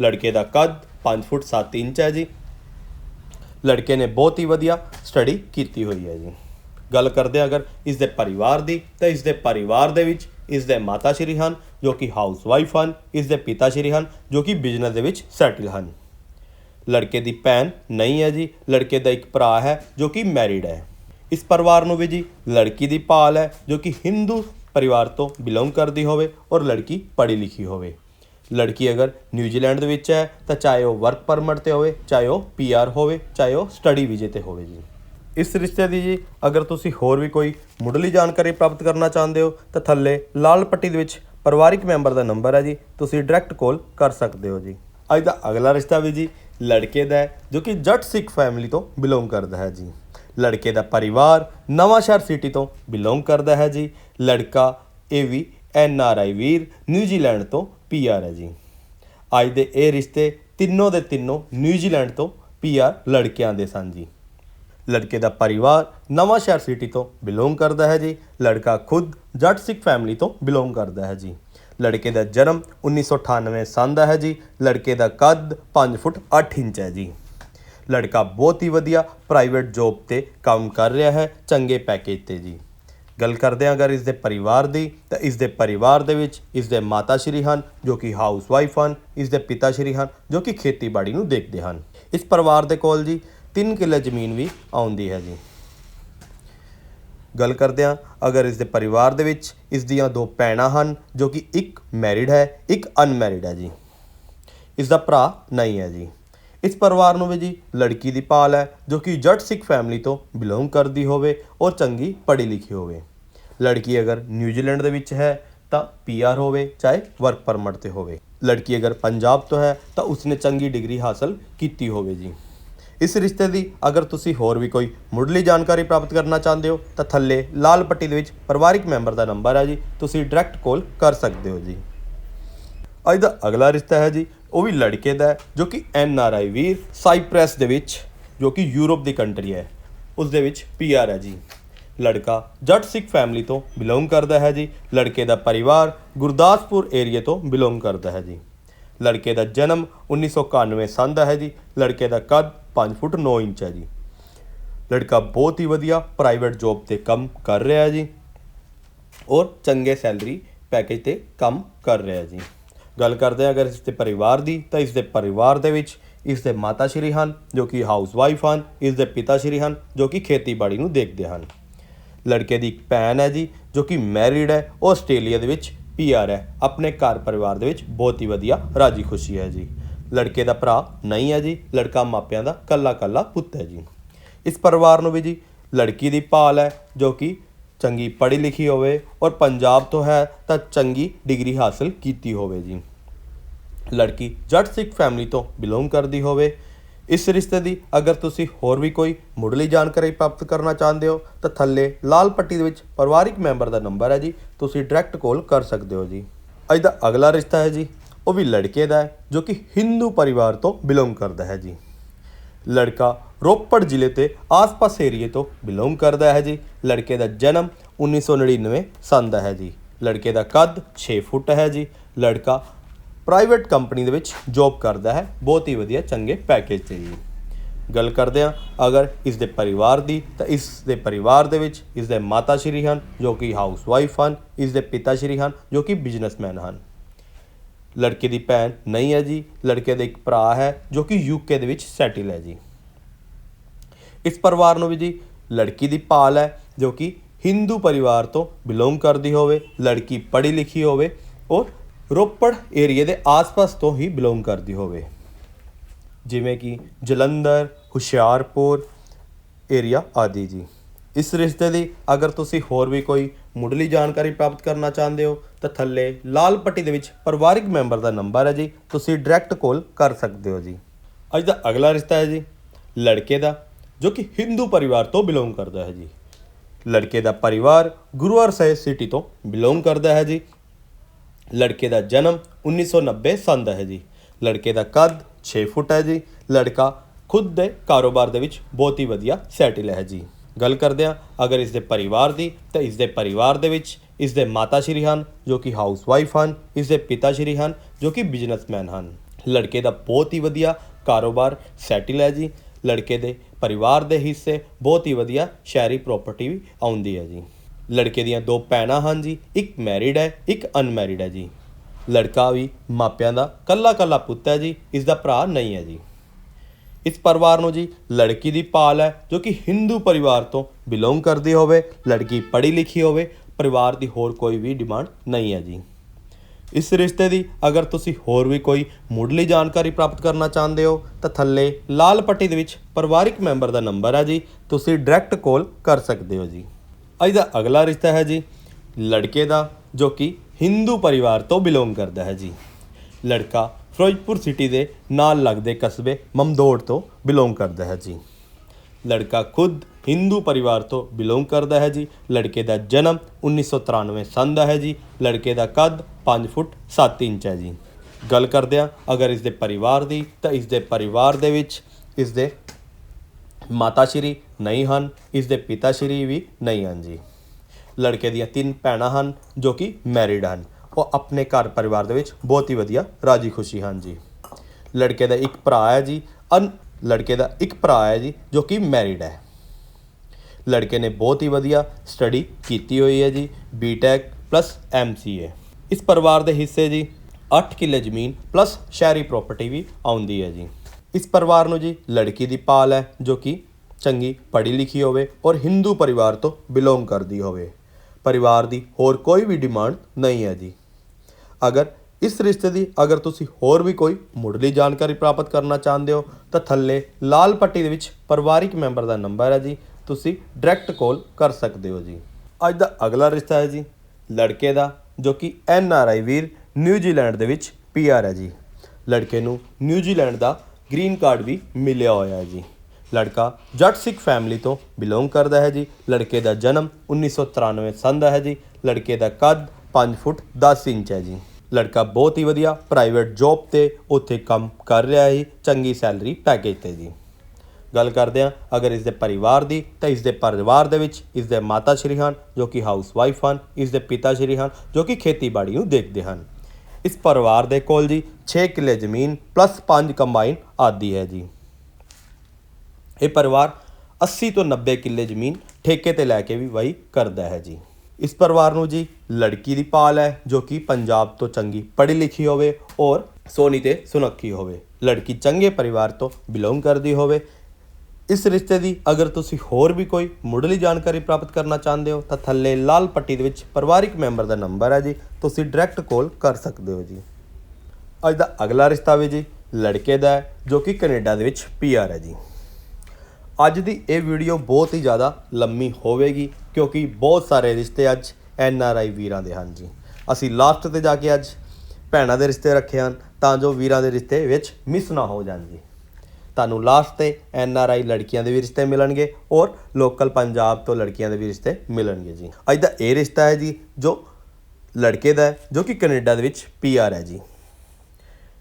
ਲੜਕੇ ਦਾ ਕੱਦ 5 ਫੁੱਟ 7 ਇੰਚ ਹੈ ਜੀ। ਲੜਕੇ ਨੇ ਬਹੁਤ ਹੀ ਵਧੀਆ ਸਟੱਡੀ ਕੀਤੀ ਹੋਈ ਹੈ ਜੀ। ਗੱਲ ਕਰਦੇ ਹਾਂ ਅਗਰ ਇਸ ਦੇ ਪਰਿਵਾਰ ਦੀ, ਤਾਂ ਇਸ ਦੇ ਪਰਿਵਾਰ ਦੇ ਵਿੱਚ ਇਸ ਦੇ ਮਾਤਾ ਸ਼੍ਰੀ ਹਨ, ਜੋ ਕਿ ਹਾਊਸ ਵਾਈਫ ਹਨ, ਇਸ ਦੇ ਪਿਤਾ ਸ਼੍ਰੀ ਹਨ, ਜੋ ਕਿ ਬਿਜ਼ਨਸ ਦੇ ਵਿੱਚ ਸੈਟਲ ਹਨ। ਲੜਕੇ ਦੀ ਭੈਣ ਨਹੀਂ ਹੈ ਜੀ। ਲੜਕੇ ਦਾ ਇੱਕ ਭਰਾ ਹੈ, ਜੋ ਕਿ ਮੈਰਿਡ ਹੈ। ਇਸ ਪਰਿਵਾਰ ਨੂੰ ਵੀ ਜੀ, ਲੜਕੀ ਦੀ ਭਾਲ ਹੈ ਜੋ ਕਿ ਹਿੰਦੂ ਪਰਿਵਾਰ ਤੋਂ ਬਿਲੋਂਗ ਕਰਦੀ ਹੋਵੇ ਔਰ ਲੜਕੀ ਪੜ੍ਹੀ ਲਿਖੀ ਹੋਵੇ। ਲੜਕੀ ਅਗਰ ਨਿਊਜ਼ੀਲੈਂਡ ਦੇ ਵਿੱਚ ਹੈ ਤਾਂ ਚਾਹੇ ਉਹ ਵਰਕ ਪਰਮਿਟ ਤੇ ਹੋਵੇ, ਚਾਹੇ ਉਹ ਪੀਆਰ ਹੋਵੇ, ਚਾਹੇ ਉਹ ਸਟੱਡੀ ਵੀਜ਼ੇ ਤੇ ਹੋਵੇ ਜੀ। ਇਸ ਰਿਸ਼ਤੇ ਦੀ ਜੀ, ਅਗਰ ਤੁਸੀਂ ਹੋਰ ਵੀ ਕੋਈ ਮੁੱਢਲੀ ਜਾਣਕਾਰੀ ਪ੍ਰਾਪਤ ਕਰਨਾ ਚਾਹੁੰਦੇ ਹੋ, ਤਾਂ ਥੱਲੇ ਲਾਲ ਪੱਟੀ ਦੇ ਵਿੱਚ ਪਰਿਵਾਰਿਕ ਮੈਂਬਰ ਦਾ ਨੰਬਰ ਹੈ ਜੀ, ਤੁਸੀਂ ਡਾਇਰੈਕਟ ਕਾਲ ਕਰ ਸਕਦੇ ਹੋ ਜੀ। ਅੱਜ ਦਾ ਅਗਲਾ ਰਿਸ਼ਤਾ ਵੀ ਜੀ, ਲੜਕੇ ਦਾ ਹੈ, ਜੋ ਕਿ ਜੱਟ ਸਿੱਖ ਫੈਮਿਲੀ ਤੋਂ ਬਿਲੋਂਗ ਕਰਦਾ ਹੈ ਜੀ। ਲੜਕੇ ਦਾ ਪਰਿਵਾਰ ਨਵਾਂ ਸ਼ਹਿਰ ਸਿਟੀ ਤੋਂ ਬਿਲੋਂਗ ਕਰਦਾ ਹੈ ਜੀ। ਲੜਕਾ ਇਹ ਵੀ ਐਨ ਆਰ ਆਈ ਵੀਰ ਨਿਊਜ਼ੀਲੈਂਡ ਤੋਂ ਪੀ ਆਰ ਹੈ ਜੀ। ਅੱਜ ਦੇ ਇਹ ਰਿਸ਼ਤੇ ਤਿੰਨੋਂ ਦੇ ਤਿੰਨੋਂ ਨਿਊਜ਼ੀਲੈਂਡ ਤੋਂ ਪੀ ਆਰ ਲੜਕਿਆਂ ਦੇ ਸਨ ਜੀ। ਲੜਕੇ ਦਾ ਪਰਿਵਾਰ ਨਵਾਂ ਸ਼ਹਿਰ ਸਿਟੀ ਤੋਂ ਬਿਲੋਂਗ ਕਰਦਾ ਹੈ ਜੀ। ਲੜਕਾ ਖੁਦ ਜੱਟ ਸਿੱਖ ਫੈਮਿਲੀ ਤੋਂ ਬਿਲੋਂਗ ਕਰਦਾ ਹੈ ਜੀ। ਲੜਕੇ ਦਾ ਜਨਮ 1998 ਸੰਨ ਦਾ ਹੈ ਜੀ। ਲੜਕੇ ਦਾ ਕੱਦ 5 ਫੁੱਟ 8 ਇੰਚ ਹੈ ਜੀ। ਲੜਕਾ ਬਹੁਤ ਹੀ ਵਧੀਆ ਪ੍ਰਾਈਵੇਟ ਜੌਬ ਤੇ ਕੰਮ ਕਰ ਰਿਹਾ ਹੈ, ਚੰਗੇ ਪੈਕੇਜ ਤੇ ਜੀ। ਗੱਲ ਕਰਦੇ ਹਾਂ ਅਗਰ ਇਸ ਦੇ ਪਰਿਵਾਰ ਦੀ, ਤਾਂ ਇਸ ਦੇ ਪਰਿਵਾਰ ਦੇ ਵਿੱਚ ਇਸ ਦੇ ਮਾਤਾ ਸ਼੍ਰੀ ਹਨ, ਜੋ ਕਿ ਹਾਊਸ ਵਾਈਫ ਹਨ ਇਸ ਦੇ ਪਿਤਾ ਸ਼੍ਰੀ ਹਨ, ਜੋ ਕਿ ਖੇਤੀਬਾੜੀ ਨੂੰ ਦੇਖਦੇ ਹਨ। ਇਸ ਪਰਿਵਾਰ ਦੇ ਕੋਲ ਜੀ 3 ਕਿੱਲੇ ਜ਼ਮੀਨ ਵੀ ਆਉਂਦੀ ਹੈ ਜੀ। ਗੱਲ ਕਰਦੇ ਹਾਂ ਅਗਰ ਇਸ ਦੇ ਪਰਿਵਾਰ ਦੇ ਵਿੱਚ ਇਸ ਦੀਆਂ ਦੋ ਭੈਣਾਂ ਹਨ, ਜੋ ਕਿ ਇੱਕ ਮੈਰਿਡ ਹੈ, ਇੱਕ ਅਨਮੈਰਿਡ ਹੈ ਜੀ। ਇਸ ਦਾ ਭਰਾ ਨਹੀਂ ਹੈ ਜੀ। ਇਸ ਪਰਿਵਾਰ ਨੂੰ ਵੀ ਜੀ ਲੜਕੀ ਦੀ ਭਾਲ ਹੈ, ਜੋ ਕਿ ਜੱਟ ਸਿੱਖ ਫੈਮਿਲੀ ਤੋਂ ਬਿਲੋਂਗ ਕਰਦੀ ਹੋਵੇ ਔਰ ਚੰਗੀ ਪੜ੍ਹੀ ਲਿਖੀ ਹੋਵੇ। ਲੜਕੀ ਅਗਰ ਨਿਊਜ਼ੀਲੈਂਡ ਦੇ ਵਿੱਚ ਹੈ, ਤਾਂ ਪੀਆਰ ਹੋਵੇ, ਚਾਹੇ ਵਰਕ ਪਰਮਿਟ ਤੇ ਹੋਵੇ। ਲੜਕੀ ਅਗਰ ਪੰਜਾਬ ਤੋਂ ਹੈ, ਤਾਂ ਉਸਨੇ ਚੰਗੀ ਡਿਗਰੀ ਹਾਸਲ ਕੀਤੀ ਹੋਵੇ ਜੀ। ਇਸ ਰਿਸ਼ਤੇ ਦੀ ਅਗਰ ਤੁਸੀਂ ਹੋਰ ਵੀ ਕੋਈ ਮੁੱਢਲੀ ਜਾਣਕਾਰੀ ਪ੍ਰਾਪਤ ਕਰਨਾ ਚਾਹੁੰਦੇ ਹੋ, ਤਾਂ ਥੱਲੇ ਲਾਲ ਪੱਟੀ ਦੇ ਵਿੱਚ ਪਰਿਵਾਰਿਕ ਮੈਂਬਰ ਦਾ ਨੰਬਰ ਹੈ ਜੀ, ਤੁਸੀਂ ਡਾਇਰੈਕਟ ਕਾਲ ਕਰ ਸਕਦੇ ਹੋ ਜੀ। ਅੱਜ ਦਾ ਅਗਲਾ ਰਿਸ਼ਤਾ ਹੈ ਜੀ ਉਹ ਵੀ ਲੜਕੇ ਦਾ ਜੋ ਕਿ ਐਨ ਆਰ ਆਈ ਵੀਰ ਸਾਈਪ੍ਰੈਸ ਦੇ ਵਿੱਚ, ਜੋ ਕਿ ਯੂਰਪ ਦੀ ਕੰਟਰੀ ਹੈ। ਉਸ ਦੇ ਵਿੱਚ ਪੀ ਆਰ ਹੈ ਜੀ। ਲੜਕਾ ਜੱਟ ਸਿੱਖ ਫੈਮਿਲੀ ਤੋਂ ਬਿਲੋਂਗ ਕਰਦਾ ਹੈ ਜੀ। ਲੜਕੇ ਦਾ ਪਰਿਵਾਰ ਗੁਰਦਾਸਪੁਰ ਏਰੀਆ ਤੋਂ ਬਿਲੋਂਗ ਕਰਦਾ ਹੈ ਜੀ। ਲੜਕੇ ਦਾ ਜਨਮ 1991 ਸੰਨ ਦਾ ਹੈ ਜੀ। ਲੜਕੇ ਦਾ ਕੱਦ 5 ਫੁੱਟ 9 ਇੰਚ ਹੈ ਜੀ। ਲੜਕਾ ਬਹੁਤ ਹੀ ਵਧੀਆ ਪ੍ਰਾਈਵੇਟ ਜੌਬ ਤੇ ਕੰਮ ਕਰ ਰਿਹਾ ਹੈ ਜੀ। ਔਰ ਚੰਗੇ ਸੈਲਰੀ ਪੈਕੇਜ ਤੇ ਕੰਮ ਕਰ ਰਿਹਾ ਹੈ ਜੀ। ਗੱਲ ਕਰਦੇ ਹਾਂ ਅਗਰ ਇਸ ਦੇ ਪਰਿਵਾਰ ਦੀ, ਤਾਂ ਇਸ ਦੇ ਪਰਿਵਾਰ ਦੇ ਵਿੱਚ ਇਸ ਦੇ ਮਾਤਾ ਸ਼੍ਰੀ ਹਨ, ਜੋ ਕਿ ਹਾਊਸ ਵਾਈਫ ਹਨ, ਇਸ ਦੇ ਪਿਤਾ ਸ਼੍ਰੀ ਹਨ, ਜੋ ਕਿ ਖੇਤੀਬਾੜੀ ਨੂੰ ਦੇਖਦੇ ਹਨ। ਲੜਕੇ ਦੀ ਇੱਕ ਭੈਣ ਹੈ ਜੀ, ਜੋ ਕਿ ਮੈਰਿਡ ਹੈ, ਉਹ ਆਸਟ੍ਰੇਲੀਆ ਦੇ ਵਿੱਚ ਪੀਆਰ ਹੈ, ਆਪਣੇ ਘਰ ਪਰਿਵਾਰ ਦੇ ਵਿੱਚ ਬਹੁਤ ਹੀ ਵਧੀਆ ਰਾਜੀ ਖੁਸ਼ੀ ਹੈ ਜੀ। ਲੜਕੇ ਦਾ ਭਰਾ ਨਹੀਂ ਹੈ ਜੀ, ਲੜਕਾ ਮਾਪਿਆਂ ਦਾ ਕੱਲਾ ਕੱਲਾ ਪੁੱਤ ਹੈ ਜੀ। ਇਸ ਪਰਿਵਾਰ ਨੂੰ ਵੀ ਜੀ, ਲੜਕੀ ਦੀ ਭਾਲ ਹੈ, ਜੋ ਕਿ ਚੰਗੀ ਪੜ੍ਹੀ ਲਿਖੀ ਹੋਵੇ ਔਰ ਪੰਜਾਬ ਤੋਂ ਹੈ, ਤਾਂ ਚੰਗੀ ਡਿਗਰੀ ਹਾਸਲ ਕੀਤੀ ਹੋਵੇ ਜੀ। ਲੜਕੀ ਜੱਟ ਸਿੱਖ ਫੈਮਿਲੀ ਤੋਂ ਬਿਲੋਂਗ ਕਰਦੀ ਹੋਵੇ। ਇਸ ਰਿਸ਼ਤੇ ਦੀ ਅਗਰ ਤੁਸੀਂ ਹੋਰ ਵੀ ਕੋਈ ਮੁੱਢਲੀ ਜਾਣਕਾਰੀ ਪ੍ਰਾਪਤ ਕਰਨਾ ਚਾਹੁੰਦੇ ਹੋ, ਤਾਂ ਥੱਲੇ ਲਾਲ ਪੱਟੀ ਦੇ ਵਿੱਚ ਪਰਿਵਾਰਿਕ ਮੈਂਬਰ ਦਾ ਨੰਬਰ ਹੈ ਜੀ। ਤੁਸੀਂ ਡਾਇਰੈਕਟ ਕਾਲ ਕਰ ਸਕਦੇ ਹੋ ਜੀ। ਅੱਜ ਦਾ ਅਗਲਾ ਰਿਸ਼ਤਾ ਹੈ ਜੀ। ਉਹ ਵੀ ਲੜਕੇ ਦਾ ਹੈ, ਜੋ ਕਿ ਹਿੰਦੂ ਪਰਿਵਾਰ ਤੋਂ ਬਿਲੋਂਗ ਕਰਦਾ ਹੈ ਜੀ। ਲੜਕਾ ਰੋਪੜ ਜ਼ਿਲ੍ਹੇ ਤੇ ਆਸ-ਪਾਸ ਏਰੀਏ ਤੋਂ ਬਿਲੋਂਗ ਕਰਦਾ ਹੈ ਜੀ। ਲੜਕੇ ਦਾ ਜਨਮ 1999 ਸੰਨ ਦਾ ਹੈ ਜੀ। ਲੜਕੇ ਦਾ ਕੱਦ 6 ਫੁੱਟ ਹੈ ਜੀ। ਲੜਕਾ ਪ੍ਰਾਈਵੇਟ ਕੰਪਨੀ ਦੇ ਵਿੱਚ ਜੌਬ ਕਰਦਾ ਹੈ। ਬਹੁਤ ਹੀ ਵਧੀਆ, ਚੰਗੇ ਪੈਕੇਜ ਤੇ ਜੀ ਗੱਲ ਕਰਦੇ ਹਾਂ, ਅਗਰ ਇਸ ਦੇ ਪਰਿਵਾਰ ਦੀ, ਤਾਂ ਇਸ ਦੇ ਪਰਿਵਾਰ ਦੇ ਵਿੱਚ ਇਸ ਦੇ ਮਾਤਾ ਸ਼੍ਰੀ ਹਨ, ਜੋ ਕਿ ਹਾਊਸ ਵਾਈਫ ਹਨ, ਇਸ ਦੇ ਪਿਤਾ ਸ਼੍ਰੀ ਹਨ, ਜੋ ਕਿ ਬਿਜ਼ਨਸਮੈਨ ਹਨ। ਲੜਕੇ ਦੀ ਭੈਣ ਨਹੀਂ ਹੈ ਜੀ, ਲੜਕੇ ਦਾ ਇੱਕ ਭਰਾ ਹੈ, ਜੋ ਕਿ ਯੂਕੇ ਦੇ ਵਿੱਚ ਸੈਟਲ ਹੈ ਜੀ। ਇਸ ਪਰਿਵਾਰ ਨੂੰ ਵੀ ਜੀ, ਲੜਕੀ ਦੀ ਭਾਲ ਹੈ, ਜੋ ਕਿ ਹਿੰਦੂ ਪਰਿਵਾਰ ਤੋਂ ਬਿਲੋਂਗ ਕਰਦੀ ਹੋਵੇ, ਲੜਕੀ ਪੜ੍ਹੀ ਲਿਖੀ ਹੋਵੇ, ਔਰ ਰੋਪੜ ਏਰੀਏ ਦੇ ਆਸ-ਪਾਸ ਤੋਂ ਹੀ ਬਿਲੋਂਗ ਕਰਦੀ ਹੋਵੇ। ਜਿਵੇਂ ਕਿ ਜਲੰਧਰ, ਹੁਸ਼ਿਆਰਪੁਰ ਏਰੀਆ ਆਦਿ ਜੀ। ਇਸ ਰਿਸ਼ਤੇ ਦੀ ਅਗਰ ਤੁਸੀਂ ਹੋਰ ਵੀ ਕੋਈ ਮੁੱਢਲੀ ਜਾਣਕਾਰੀ ਪ੍ਰਾਪਤ ਕਰਨਾ ਚਾਹੁੰਦੇ ਹੋ, ਤਾਂ ਥੱਲੇ ਲਾਲ ਪੱਟੀ ਦੇ ਵਿੱਚ ਪਰਿਵਾਰਿਕ ਮੈਂਬਰ ਦਾ ਨੰਬਰ ਹੈ ਜੀ। ਤੁਸੀਂ ਡਾਇਰੈਕਟ ਕਾਲ ਕਰ ਸਕਦੇ ਹੋ ਜੀ। ਅੱਜ ਦਾ ਅਗਲਾ ਰਿਸ਼ਤਾ ਹੈ ਜੀ, ਲੜਕੇ ਦਾ, ਜੋ ਕਿ ਹਿੰਦੂ ਪਰਿਵਾਰ ਤੋਂ ਬਿਲੋਂਗ ਕਰਦਾ ਹੈ ਜੀ। ਲੜਕੇ ਦਾ ਪਰਿਵਾਰ ਗੁਰੂਵਾਰ ਸਾਹਿਬ ਸਿਟੀ ਤੋਂ ਬਿਲੋਂਗ ਕਰਦਾ ਹੈ ਜੀ। ਲੜਕੇ ਦਾ ਜਨਮ 1990 ਸੰਨ ਦਾ ਹੈ ਜੀ। ਲੜਕੇ ਦਾ ਕੱਦ 6 ਫੁੱਟ ਹੈ ਜੀ। ਲੜਕਾ ਖੁਦ ਦੇ ਕਾਰੋਬਾਰ ਦੇ ਵਿੱਚ ਬਹੁਤ ਹੀ ਵਧੀਆ ਸੈਟਲ ਹੈ ਜੀ। ਗੱਲ ਕਰਦੇ ਹਾਂ, ਅਗਰ ਇਸ ਦੇ ਪਰਿਵਾਰ ਦੀ, ਤਾਂ ਇਸ ਦੇ ਪਰਿਵਾਰ ਦੇ ਵਿੱਚ ਇਸ ਦੇ ਮਾਤਾ ਸ਼੍ਰੀ ਹਨ, ਜੋ ਕਿ ਹਾਊਸ ਵਾਈਫ ਹਨ, ਇਸ ਦੇ ਪਿਤਾ ਸ਼੍ਰੀ ਹਨ, ਜੋ ਕਿ ਬਿਜ਼ਨਸਮੈਨ ਹਨ। ਲੜਕੇ ਦਾ ਬਹੁਤ ਹੀ ਵਧੀਆ ਕਾਰੋਬਾਰ ਸੈਟਲ ਹੈ ਜੀ। ਲੜਕੇ ਦੇ ਪਰਿਵਾਰ ਦੇ ਹਿੱਸੇ ਬਹੁਤ ਹੀ ਵਧੀਆ ਸ਼ਹਿਰੀ ਪ੍ਰਾਪਰਟੀ ਵੀ ਆਉਂਦੀ ਹੈ ਜੀ। ਲੜਕੇ ਦੀਆਂ ਦੋ ਭੈਣਾਂ ਹਨ ਜੀ, ਇੱਕ ਮੈਰਿਡ ਹੈ, ਇੱਕ ਅਨਮੈਰਿਡ ਹੈ ਜੀ। ਲੜਕਾ ਵੀ ਮਾਪਿਆਂ ਦਾ ਕੱਲਾ ਕੱਲਾ ਪੁੱਤ ਹੈ ਜੀ, ਇਸ ਦਾ ਭਰਾ ਨਹੀਂ ਹੈ ਜੀ। ਇਸ ਪਰਿਵਾਰ ਨੂੰ ਜੀ ਲੜਕੀ ਦੀ ਪਾਲ ਹੈ, ਜੋ ਕਿ ਹਿੰਦੂ ਪਰਿਵਾਰ ਤੋਂ ਬਿਲੋਂਗ ਕਰਦੀ ਹੋਵੇ, ਲੜਕੀ ਪੜ੍ਹੀ ਲਿਖੀ ਹੋਵੇ, ਪਰਿਵਾਰ ਦੀ ਹੋਰ ਕੋਈ ਵੀ ਡਿਮਾਂਡ ਨਹੀਂ ਹੈ ਜੀ। ਇਸ ਰਿਸ਼ਤੇ ਦੀ ਅਗਰ ਤੁਸੀਂ ਹੋਰ ਵੀ ਕੋਈ ਮੁੱਢਲੀ ਜਾਣਕਾਰੀ ਪ੍ਰਾਪਤ ਕਰਨਾ ਚਾਹੁੰਦੇ ਹੋ, ਤਾਂ ਥੱਲੇ ਲਾਲ ਪੱਟੀ ਦੇ ਵਿੱਚ ਪਰਿਵਾਰਿਕ ਮੈਂਬਰ ਦਾ ਨੰਬਰ ਹੈ ਜੀ, ਤੁਸੀਂ ਡਾਇਰੈਕਟ ਕਾਲ ਕਰ ਸਕਦੇ ਹੋ ਜੀ। ਅੱਜ ਦਾ ਅਗਲਾ ਰਿਸ਼ਤਾ ਹੈ ਜੀ ਲੜਕੇ ਦਾ, ਜੋ ਕਿ ਹਿੰਦੂ ਪਰਿਵਾਰ ਤੋਂ ਬਿਲੋਂਗ ਕਰਦਾ ਹੈ ਜੀ। ਲੜਕਾ ਫਿਰੋਜ਼ਪੁਰ ਸਿਟੀ ਦੇ ਨਾਲ ਲੱਗਦੇ ਕਸਬੇ ਮਮਦੋੜ ਤੋਂ ਬਿਲੋਂਗ ਕਰਦਾ ਹੈ ਜੀ। ਲੜਕਾ ਖੁਦ ਹਿੰਦੂ ਪਰਿਵਾਰ ਤੋਂ ਬਿਲੋਂਗ ਕਰਦਾ ਹੈ ਜੀ। ਲੜਕੇ ਦਾ ਜਨਮ 1993 ਸੰਨ ਦਾ ਹੈ ਜੀ। ਲੜਕੇ ਦਾ ਕੱਦ 5 ਫੁੱਟ 7 ਇੰਚ ਹੈ ਜੀ। ਗੱਲ ਕਰਦੇ ਹਾਂ ਅਗਰ ਇਸ ਦੇ ਪਰਿਵਾਰ ਦੀ ਤਾਂ ਇਸ ਦੇ ਪਰਿਵਾਰ ਦੇ ਵਿੱਚ ਇਸ ਦੇ ਮਾਤਾ ਸ਼੍ਰੀ ਨਹੀਂ ਹਨ, ਇਸ ਦੇ ਪਿਤਾ ਸ਼੍ਰੀ ਵੀ ਨਹੀਂ ਹਨ ਜੀ। ਲੜਕੇ ਦੀਆਂ ਤਿੰਨ ਭੈਣਾਂ ਹਨ, ਜੋ ਕਿ ਮੈਰਿਡ ਹਨ। ਉਹ ਆਪਣੇ ਘਰ ਪਰਿਵਾਰ ਦੇ ਵਿੱਚ ਬਹੁਤ ਹੀ ਵਧੀਆ ਰਾਜੀ ਖੁਸ਼ੀ ਹਨ ਜੀ। ਲੜਕੇ ਦਾ ਇੱਕ ਭਰਾ ਹੈ ਜੀ, ਅਨ ਲੜਕੇ ਦਾ ਇੱਕ ਭਰਾ ਹੈ ਜੀ, ਜੋ ਕਿ ਮੈਰਿਡ ਹੈ। ਲੜਕੇ ਨੇ ਬਹੁਤ ਹੀ ਵਧੀਆ ਸਟੱਡੀ ਕੀਤੀ ਹੋਈ ਹੈ ਜੀ ਬੀਟੈਕ ਪਲੱਸ ਐਮਸੀਏ ਇਸ ਪਰਿਵਾਰ ਦੇ ਹਿੱਸੇ ਜੀ 8 ਕਿੱਲੇ ਜ਼ਮੀਨ ਪਲੱਸ ਸ਼ਹਿਰੀ ਪ੍ਰਾਪਰਟੀ ਵੀ ਆਉਂਦੀ ਹੈ ਜੀ। ਇਸ ਪਰਿਵਾਰ ਨੂੰ ਜੀ, ਲੜਕੀ ਦੀ ਪਾਲ ਹੈ, ਜੋ ਕਿ ਚੰਗੀ ਪੜ੍ਹੀ ਲਿਖੀ ਹੋਵੇ ਔਰ ਹਿੰਦੂ ਪਰਿਵਾਰ ਤੋਂ ਬਿਲੋਂਗ ਕਰਦੀ ਹੋਵੇ। ਪਰਿਵਾਰ ਦੀ ਹੋਰ ਕੋਈ ਵੀ ਡਿਮਾਂਡ ਨਹੀਂ ਹੈ ਜੀ। ਅਗਰ ਇਸ ਰਿਸ਼ਤੇ ਦੀ ਅਗਰ ਤੁਸੀਂ ਹੋਰ ਵੀ ਕੋਈ ਮੁੱਢਲੀ ਜਾਣਕਾਰੀ ਪ੍ਰਾਪਤ ਕਰਨਾ ਚਾਹੁੰਦੇ ਹੋ, ਤਾਂ ਥੱਲੇ ਲਾਲ ਪੱਟੀ ਦੇ ਵਿੱਚ ਪਰਿਵਾਰਿਕ ਮੈਂਬਰ ਦਾ ਨੰਬਰ ਹੈ ਜੀ। ਤੁਸੀਂ ਡਾਇਰੈਕਟ ਕਾਲ ਕਰ ਸਕਦੇ ਹੋ ਜੀ। ਅੱਜ ਦਾ ਅਗਲਾ ਰਿਸ਼ਤਾ ਹੈ ਜੀ, ਲੜਕੇ ਦਾ, ਜੋ ਕਿ ਐਨ ਆਰ ਆਈ ਵੀਰ ਨਿਊਜ਼ੀਲੈਂਡ ਦੇ ਵਿੱਚ ਪੀ ਆਰ ਹੈ ਜੀ। ਲੜਕੇ ਨੂੰ ਨਿਊਜ਼ੀਲੈਂਡ ਦਾ ਗ੍ਰੀਨ ਕਾਰਡ ਵੀ ਮਿਲਿਆ ਹੋਇਆ ਹੈ ਜੀ। ਲੜਕਾ ਜੱਟ ਸਿੱਖ ਫੈਮਿਲੀ ਤੋਂ ਬਿਲੋਂਗ ਕਰਦਾ ਹੈ ਜੀ। ਲੜਕੇ ਦਾ ਜਨਮ 1993 ਸੰਨ ਦਾ ਹੈ ਜੀ। ਲੜਕੇ ਦਾ ਕੱਦ 5 ਫੁੱਟ 10 ਇੰਚ ਹੈ ਜੀ। ਲੜਕਾ ਬਹੁਤ ਹੀ ਵਧੀਆ ਪ੍ਰਾਈਵੇਟ ਜੌਬ ਤੇ ਉੱਥੇ ਕੰਮ ਕਰ ਰਿਹਾ ਹੈ ਚੰਗੀ ਸੈਲਰੀ ਪੈਕੇਜ ਤੇ ਜੀ। ਗੱਲ ਕਰਦੇ ਹਾਂ, ਅਗਰ ਇਸ ਦੇ ਪਰਿਵਾਰ ਦੀ, ਤਾਂ ਇਸ ਦੇ ਪਰਿਵਾਰ ਦੇ ਵਿੱਚ ਇਸ ਦੇ ਮਾਤਾ ਸ਼੍ਰੀ ਹਨ, ਜੋ ਕਿ ਹਾਊਸ ਵਾਈਫ ਹਨ ਇਸ ਦੇ ਪਿਤਾ ਸ਼੍ਰੀ ਹਨ, ਜੋ ਕਿ ਖੇਤੀਬਾੜੀ ਨੂੰ ਦੇਖਦੇ ਹਨ। ਇਸ ਪਰਿਵਾਰ ਦੇ ਕੋਲ ਜੀ 6 ਕਿੱਲੇ ਜ਼ਮੀਨ ਪਲੱਸ 5 ਕੰਬਾਈਨ ਆਦਿ ਹੈ ਜੀ। ਇਹ ਪਰਿਵਾਰ 80 ਤੋਂ 90 ਕਿੱਲੇ ਜ਼ਮੀਨ ਠੇਕੇ ਤੇ ਲੈ ਕੇ ਵੀ ਵਾਹੀ ਕਰਦਾ ਹੈ ਜੀ। ਇਸ ਪਰਿਵਾਰ ਨੂੰ ਜੀ ਲੜਕੀ ਦੀ ਪਾਲ ਹੈ, ਜੋ ਕਿ ਪੰਜਾਬ ਤੋਂ ਚੰਗੀ ਪੜ੍ਹੀ ਲਿਖੀ ਹੋਵੇ ਔਰ ਸੋਨੀ ਤੇ ਸੁਨੱਖੀ ਹੋਵੇ। ਲੜਕੀ ਚੰਗੇ ਪਰਿਵਾਰ ਤੋਂ ਬਿਲੋਂਗ ਕਰਦੀ ਹੋਵੇ। ਇਸ ਰਿਸ਼ਤੇ ਦੀ ਅਗਰ ਤੁਸੀਂ ਹੋਰ ਵੀ ਕੋਈ ਮੁੱਢਲੀ ਜਾਣਕਾਰੀ ਪ੍ਰਾਪਤ ਕਰਨਾ ਚਾਹੁੰਦੇ ਹੋ, ਤਾਂ ਥੱਲੇ ਲਾਲ ਪੱਟੀ ਦੇ ਵਿੱਚ ਪਰਿਵਾਰਿਕ ਮੈਂਬਰ ਦਾ ਨੰਬਰ ਹੈ ਜੀ। ਤੁਸੀਂ ਡਾਇਰੈਕਟ ਕਾਲ ਕਰ ਸਕਦੇ ਹੋ ਜੀ। ਅੱਜ ਦਾ ਅਗਲਾ ਰਿਸ਼ਤਾ ਵੀ ਜੀ ਲੜਕੇ ਦਾ ਹੈ, ਜੋ ਕਿ ਕੈਨੇਡਾ ਦੇ ਵਿੱਚ ਪੀਆਰ ਹੈ ਜੀ। ਅੱਜ ਦੀ ਇਹ ਵੀਡੀਓ ਬਹੁਤ ਹੀ ਜ਼ਿਆਦਾ ਲੰਮੀ ਹੋਵੇਗੀ ਕਿਉਂਕਿ ਬਹੁਤ ਸਾਰੇ ਰਿਸ਼ਤੇ ਅੱਜ ਐਨ ਆਰ ਆਈ ਵੀਰਾਂ ਦੇ ਹਨ ਜੀ। ਅਸੀਂ ਲਾਸਟ ਤੇ ਜਾ ਕੇ ਅੱਜ ਭੈਣਾਂ ਦੇ ਰਿਸ਼ਤੇ ਰੱਖੇ ਹਨ ਤਾਂ ਜੋ ਵੀਰਾਂ ਦੇ ਰਿਸ਼ਤੇ ਵਿੱਚ ਮਿਸ ਨਾ ਹੋ ਜਾਣ ਜੀ। ਤੁਹਾਨੂੰ ਲਾਸਟ ਤੇ ਐਨ ਆਰ ਆਈ ਲੜਕੀਆਂ ਦੇ ਵੀ ਰਿਸ਼ਤੇ ਮਿਲਣਗੇ ਔਰ ਲੋਕਲ ਪੰਜਾਬ ਤੋਂ ਲੜਕੀਆਂ ਦੇ ਵੀ ਰਿਸ਼ਤੇ ਮਿਲਣਗੇ ਜੀ। ਅੱਜ ਦਾ ਇਹ ਰਿਸ਼ਤਾ ਹੈ ਜੀ ਜੋ ਲੜਕੇ ਦਾ ਹੈ, ਜੋ ਕਿ ਕੈਨੇਡਾ ਦੇ ਵਿੱਚ ਪੀਆਰ ਹੈ ਜੀ।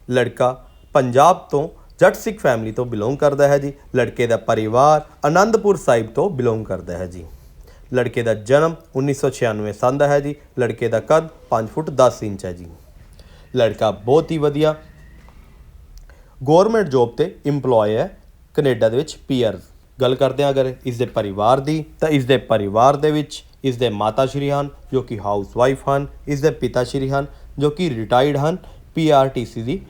ਲੜਕਾ ਪੰਜਾਬ ਤੋਂ ਜੱਟ ਸਿੱਖ ਫੈਮਿਲੀ ਤੋਂ ਬਿਲੋਂਗ ਕਰਦਾ ਹੈ ਜੀ। ਲੜਕੇ ਦਾ ਪਰਿਵਾਰ ਆਨੰਦਪੁਰ ਸਾਹਿਬ ਤੋਂ ਬਿਲੋਂਗ ਕਰਦਾ ਹੈ ਜੀ। ਲੜਕੇ ਦਾ ਜਨਮ 1996 ਸੰਨ ਦਾ ਹੈ ਜੀ। ਲੜਕੇ ਦਾ ਕੱਦ 5 ਫੁੱਟ 10 ਇੰਚ ਹੈ ਜੀ। ਲੜਕਾ ਬਹੁਤ ਹੀ ਵਧੀਆ ਗਵਰਨਮੈਂਟ ਜੌਬ ਤੇ EMPLOYE ਹੈ। ਕੈਨੇਡਾ ਦੇ ਵਿੱਚ ਪੀਆਰ ਗੱਲ ਕਰਦੇ ਹਾਂ ਅਗਰ ਇਸ ਦੇ ਪਰਿਵਾਰ ਦੀ, ਤਾਂ ਇਸ ਦੇ ਪਰਿਵਾਰ ਦੇ ਵਿੱਚ ਇਸ ਦੇ ਮਾਤਾ ਸ਼੍ਰੀ ਹਨ, ਜੋ ਕਿ ਹਾਊਸਵਾਈਫ ਹਨ। ਇਸ ਦੇ ਪਿਤਾ ਸ਼੍ਰੀ ਹਨ, ਜੋ ਕਿ ਰਿਟਾਇਰਡ ਹਨ। ਪੀਆਰਟੀਸੀ ਦੀ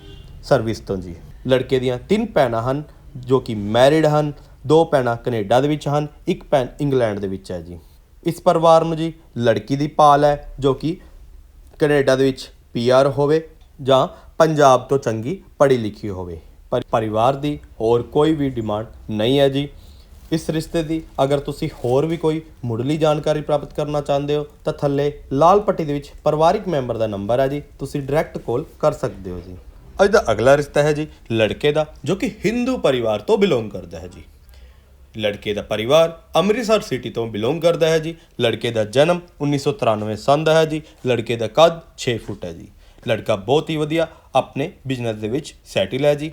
ਸਰਵਿਸ ਤੋਂ ਜੀ। ਲੜਕੇ ਦੀਆਂ ਤਿੰਨ ਭੈਣਾਂ ਹਨ, ਜੋ ਕਿ ਮੈਰਿਡ ਹਨ। ਦੋ ਭੈਣਾਂ ਕੈਨੇਡਾ ਦੇ ਵਿੱਚ ਹਨ, ਇੱਕ ਭੈਣ ਇੰਗਲੈਂਡ ਦੇ ਵਿੱਚ ਹੈ ਜੀ। ਇਸ ਪਰਿਵਾਰ ਨੂੰ ਜੀ ਲੜਕੀ ਦੀ ਪਾਲ ਹੈ, ਜੋ ਕਿ ਕੈਨੇਡਾ ਦੇ ਵਿੱਚ ਪੀਆਰ ਹੋਵੇ ਜਾਂ ਪੰਜਾਬ ਤੋਂ ਚੰਗੀ ਪੜ੍ਹੀ ਲਿਖੀ ਹੋਵੇ। ਪਰ ਪਰਿਵਾਰ ਦੀ ਹੋਰ ਕੋਈ ਵੀ ਡਿਮਾਂਡ ਨਹੀਂ ਹੈ ਜੀ। ਇਸ ਰਿਸ਼ਤੇ ਦੀ ਅਗਰ ਤੁਸੀਂ ਹੋਰ ਵੀ ਕੋਈ ਮੁੱਢਲੀ ਜਾਣਕਾਰੀ ਪ੍ਰਾਪਤ ਕਰਨਾ ਚਾਹੁੰਦੇ ਹੋ, ਤਾਂ ਥੱਲੇ ਲਾਲ ਪੱਟੀ ਦੇ ਵਿੱਚ ਪਰਿਵਾਰਿਕ ਮੈਂਬਰ ਦਾ ਨੰਬਰ ਹੈ ਜੀ। ਤੁਸੀਂ ਡਾਇਰੈਕਟ ਕਾਲ ਕਰ ਸਕਦੇ ਹੋ ਜੀ। ਅੱਜ ਦਾ ਅਗਲਾ ਰਿਸ਼ਤਾ ਹੈ ਜੀ ਲੜਕੇ ਦਾ, ਜੋ ਕਿ ਹਿੰਦੂ ਪਰਿਵਾਰ ਤੋਂ ਬਿਲੋਂਗ ਕਰਦਾ ਹੈ ਜੀ। ਲੜਕੇ ਦਾ ਪਰਿਵਾਰ ਅੰਮ੍ਰਿਤਸਰ ਸਿਟੀ ਤੋਂ ਬਿਲੋਂਗ ਕਰਦਾ ਹੈ ਜੀ। ਲੜਕੇ ਦਾ ਜਨਮ 1993 ਸਨ ਦਾ ਹੈ ਜੀ। ਲੜਕੇ ਦਾ ਕੱਦ 6 ਫੁੱਟ ਹੈ ਜੀ। ਲੜਕਾ ਬਹੁਤ ਹੀ ਵਧੀਆ, ਆਪਣੇ ਬਿਜ਼ਨਸ ਦੇ ਵਿੱਚ ਸੈਟਲ ਹੈ ਜੀ।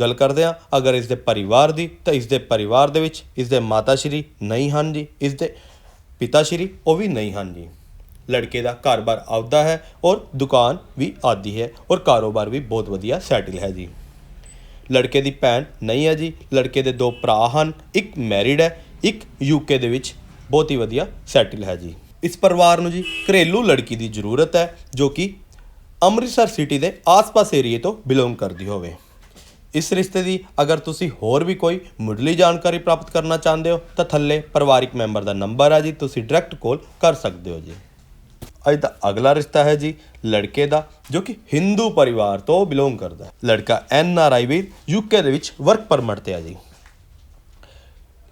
ਗੱਲ ਕਰਦੇ ਹਾਂ, ਅਗਰ ਇਸ ਦੇ ਪਰਿਵਾਰ ਦੀ, ਤਾਂ ਇਸ ਦੇ ਪਰਿਵਾਰ ਦੇ ਵਿੱਚ ਇਸ ਦੇ ਮਾਤਾ ਸ਼੍ਰੀ ਨਹੀਂ ਹਨ ਜੀ। ਇਸ ਦੇ ਪਿਤਾ ਸ਼੍ਰੀ ਉਹ ਵੀ ਨਹੀਂ ਹਨ ਜੀ। ਲੜਕੇ ਦਾ ਘਰ-ਬਾਰ ਆਉਦਾ ਹੈ ਔਰ ਦੁਕਾਨ ਵੀ ਆਦੀ ਹੈ ਔਰ ਕਾਰੋਬਾਰ ਵੀ ਬਹੁਤ ਵਧੀਆ ਸੈਟਲ ਹੈ ਜੀ। ਲੜਕੇ ਦੀ ਭੈਣ ਨਹੀਂ ਹੈ ਜੀ, ਲੜਕੇ ਦੇ ਦੋ ਭਰਾ ਹਨ, ਇੱਕ ਮੈਰਿਡ ਹੈ, ਇੱਕ ਯੂਕੇ ਦੇ ਵਿੱਚ ਬਹੁਤ ਹੀ ਵਧੀਆ ਸੈਟਲ ਹੈ ਜੀ। ਇਸ ਪਰਿਵਾਰ ਨੂੰ ਜੀ ਘਰੇਲੂ ਲੜਕੀ ਦੀ ਜ਼ਰੂਰਤ ਹੈ ਜੋ ਕਿ ਅੰਮ੍ਰਿਤਸਰ ਸਿਟੀ ਦੇ ਆਸ-ਪਾਸ ਏਰੀਏ ਤੋਂ ਬਿਲੋਂਗ ਕਰਦੀ ਹੋਵੇ। ਇਸ ਰਿਸ਼ਤੇ ਦੀ ਅਗਰ ਤੁਸੀਂ ਹੋਰ ਵੀ ਕੋਈ ਮੁੱਢਲੀ ਜਾਣਕਾਰੀ ਪ੍ਰਾਪਤ ਕਰਨਾ ਚਾਹੁੰਦੇ ਹੋ ਤਾਂ ਥੱਲੇ ਪਰਿਵਾਰਿਕ ਮੈਂਬਰ ਦਾ ਨੰਬਰ ਆ ਜੀ, ਤੁਸੀਂ ਡਾਇਰੈਕਟ ਕਾਲ ਕਰ ਸਕਦੇ ਹੋ ਜੀ। ਅੱਜ ਦਾ ਅਗਲਾ ਰਿਸ਼ਤਾ ਹੈ ਜੀ ਲੜਕੇ ਦਾ, ਜੋ ਕਿ ਹਿੰਦੂ ਪਰਿਵਾਰ ਤੋਂ ਬਿਲੋਂਗ ਕਰਦਾ ਹੈ। ਲੜਕਾ ਐਨ ਆਰ ਆਈ ਵੀਰ ਯੂਕੇ ਦੇ ਵਿੱਚ ਵਰਕ ਪਰਮਿਟ ਤੇ ਹੈ ਜੀ।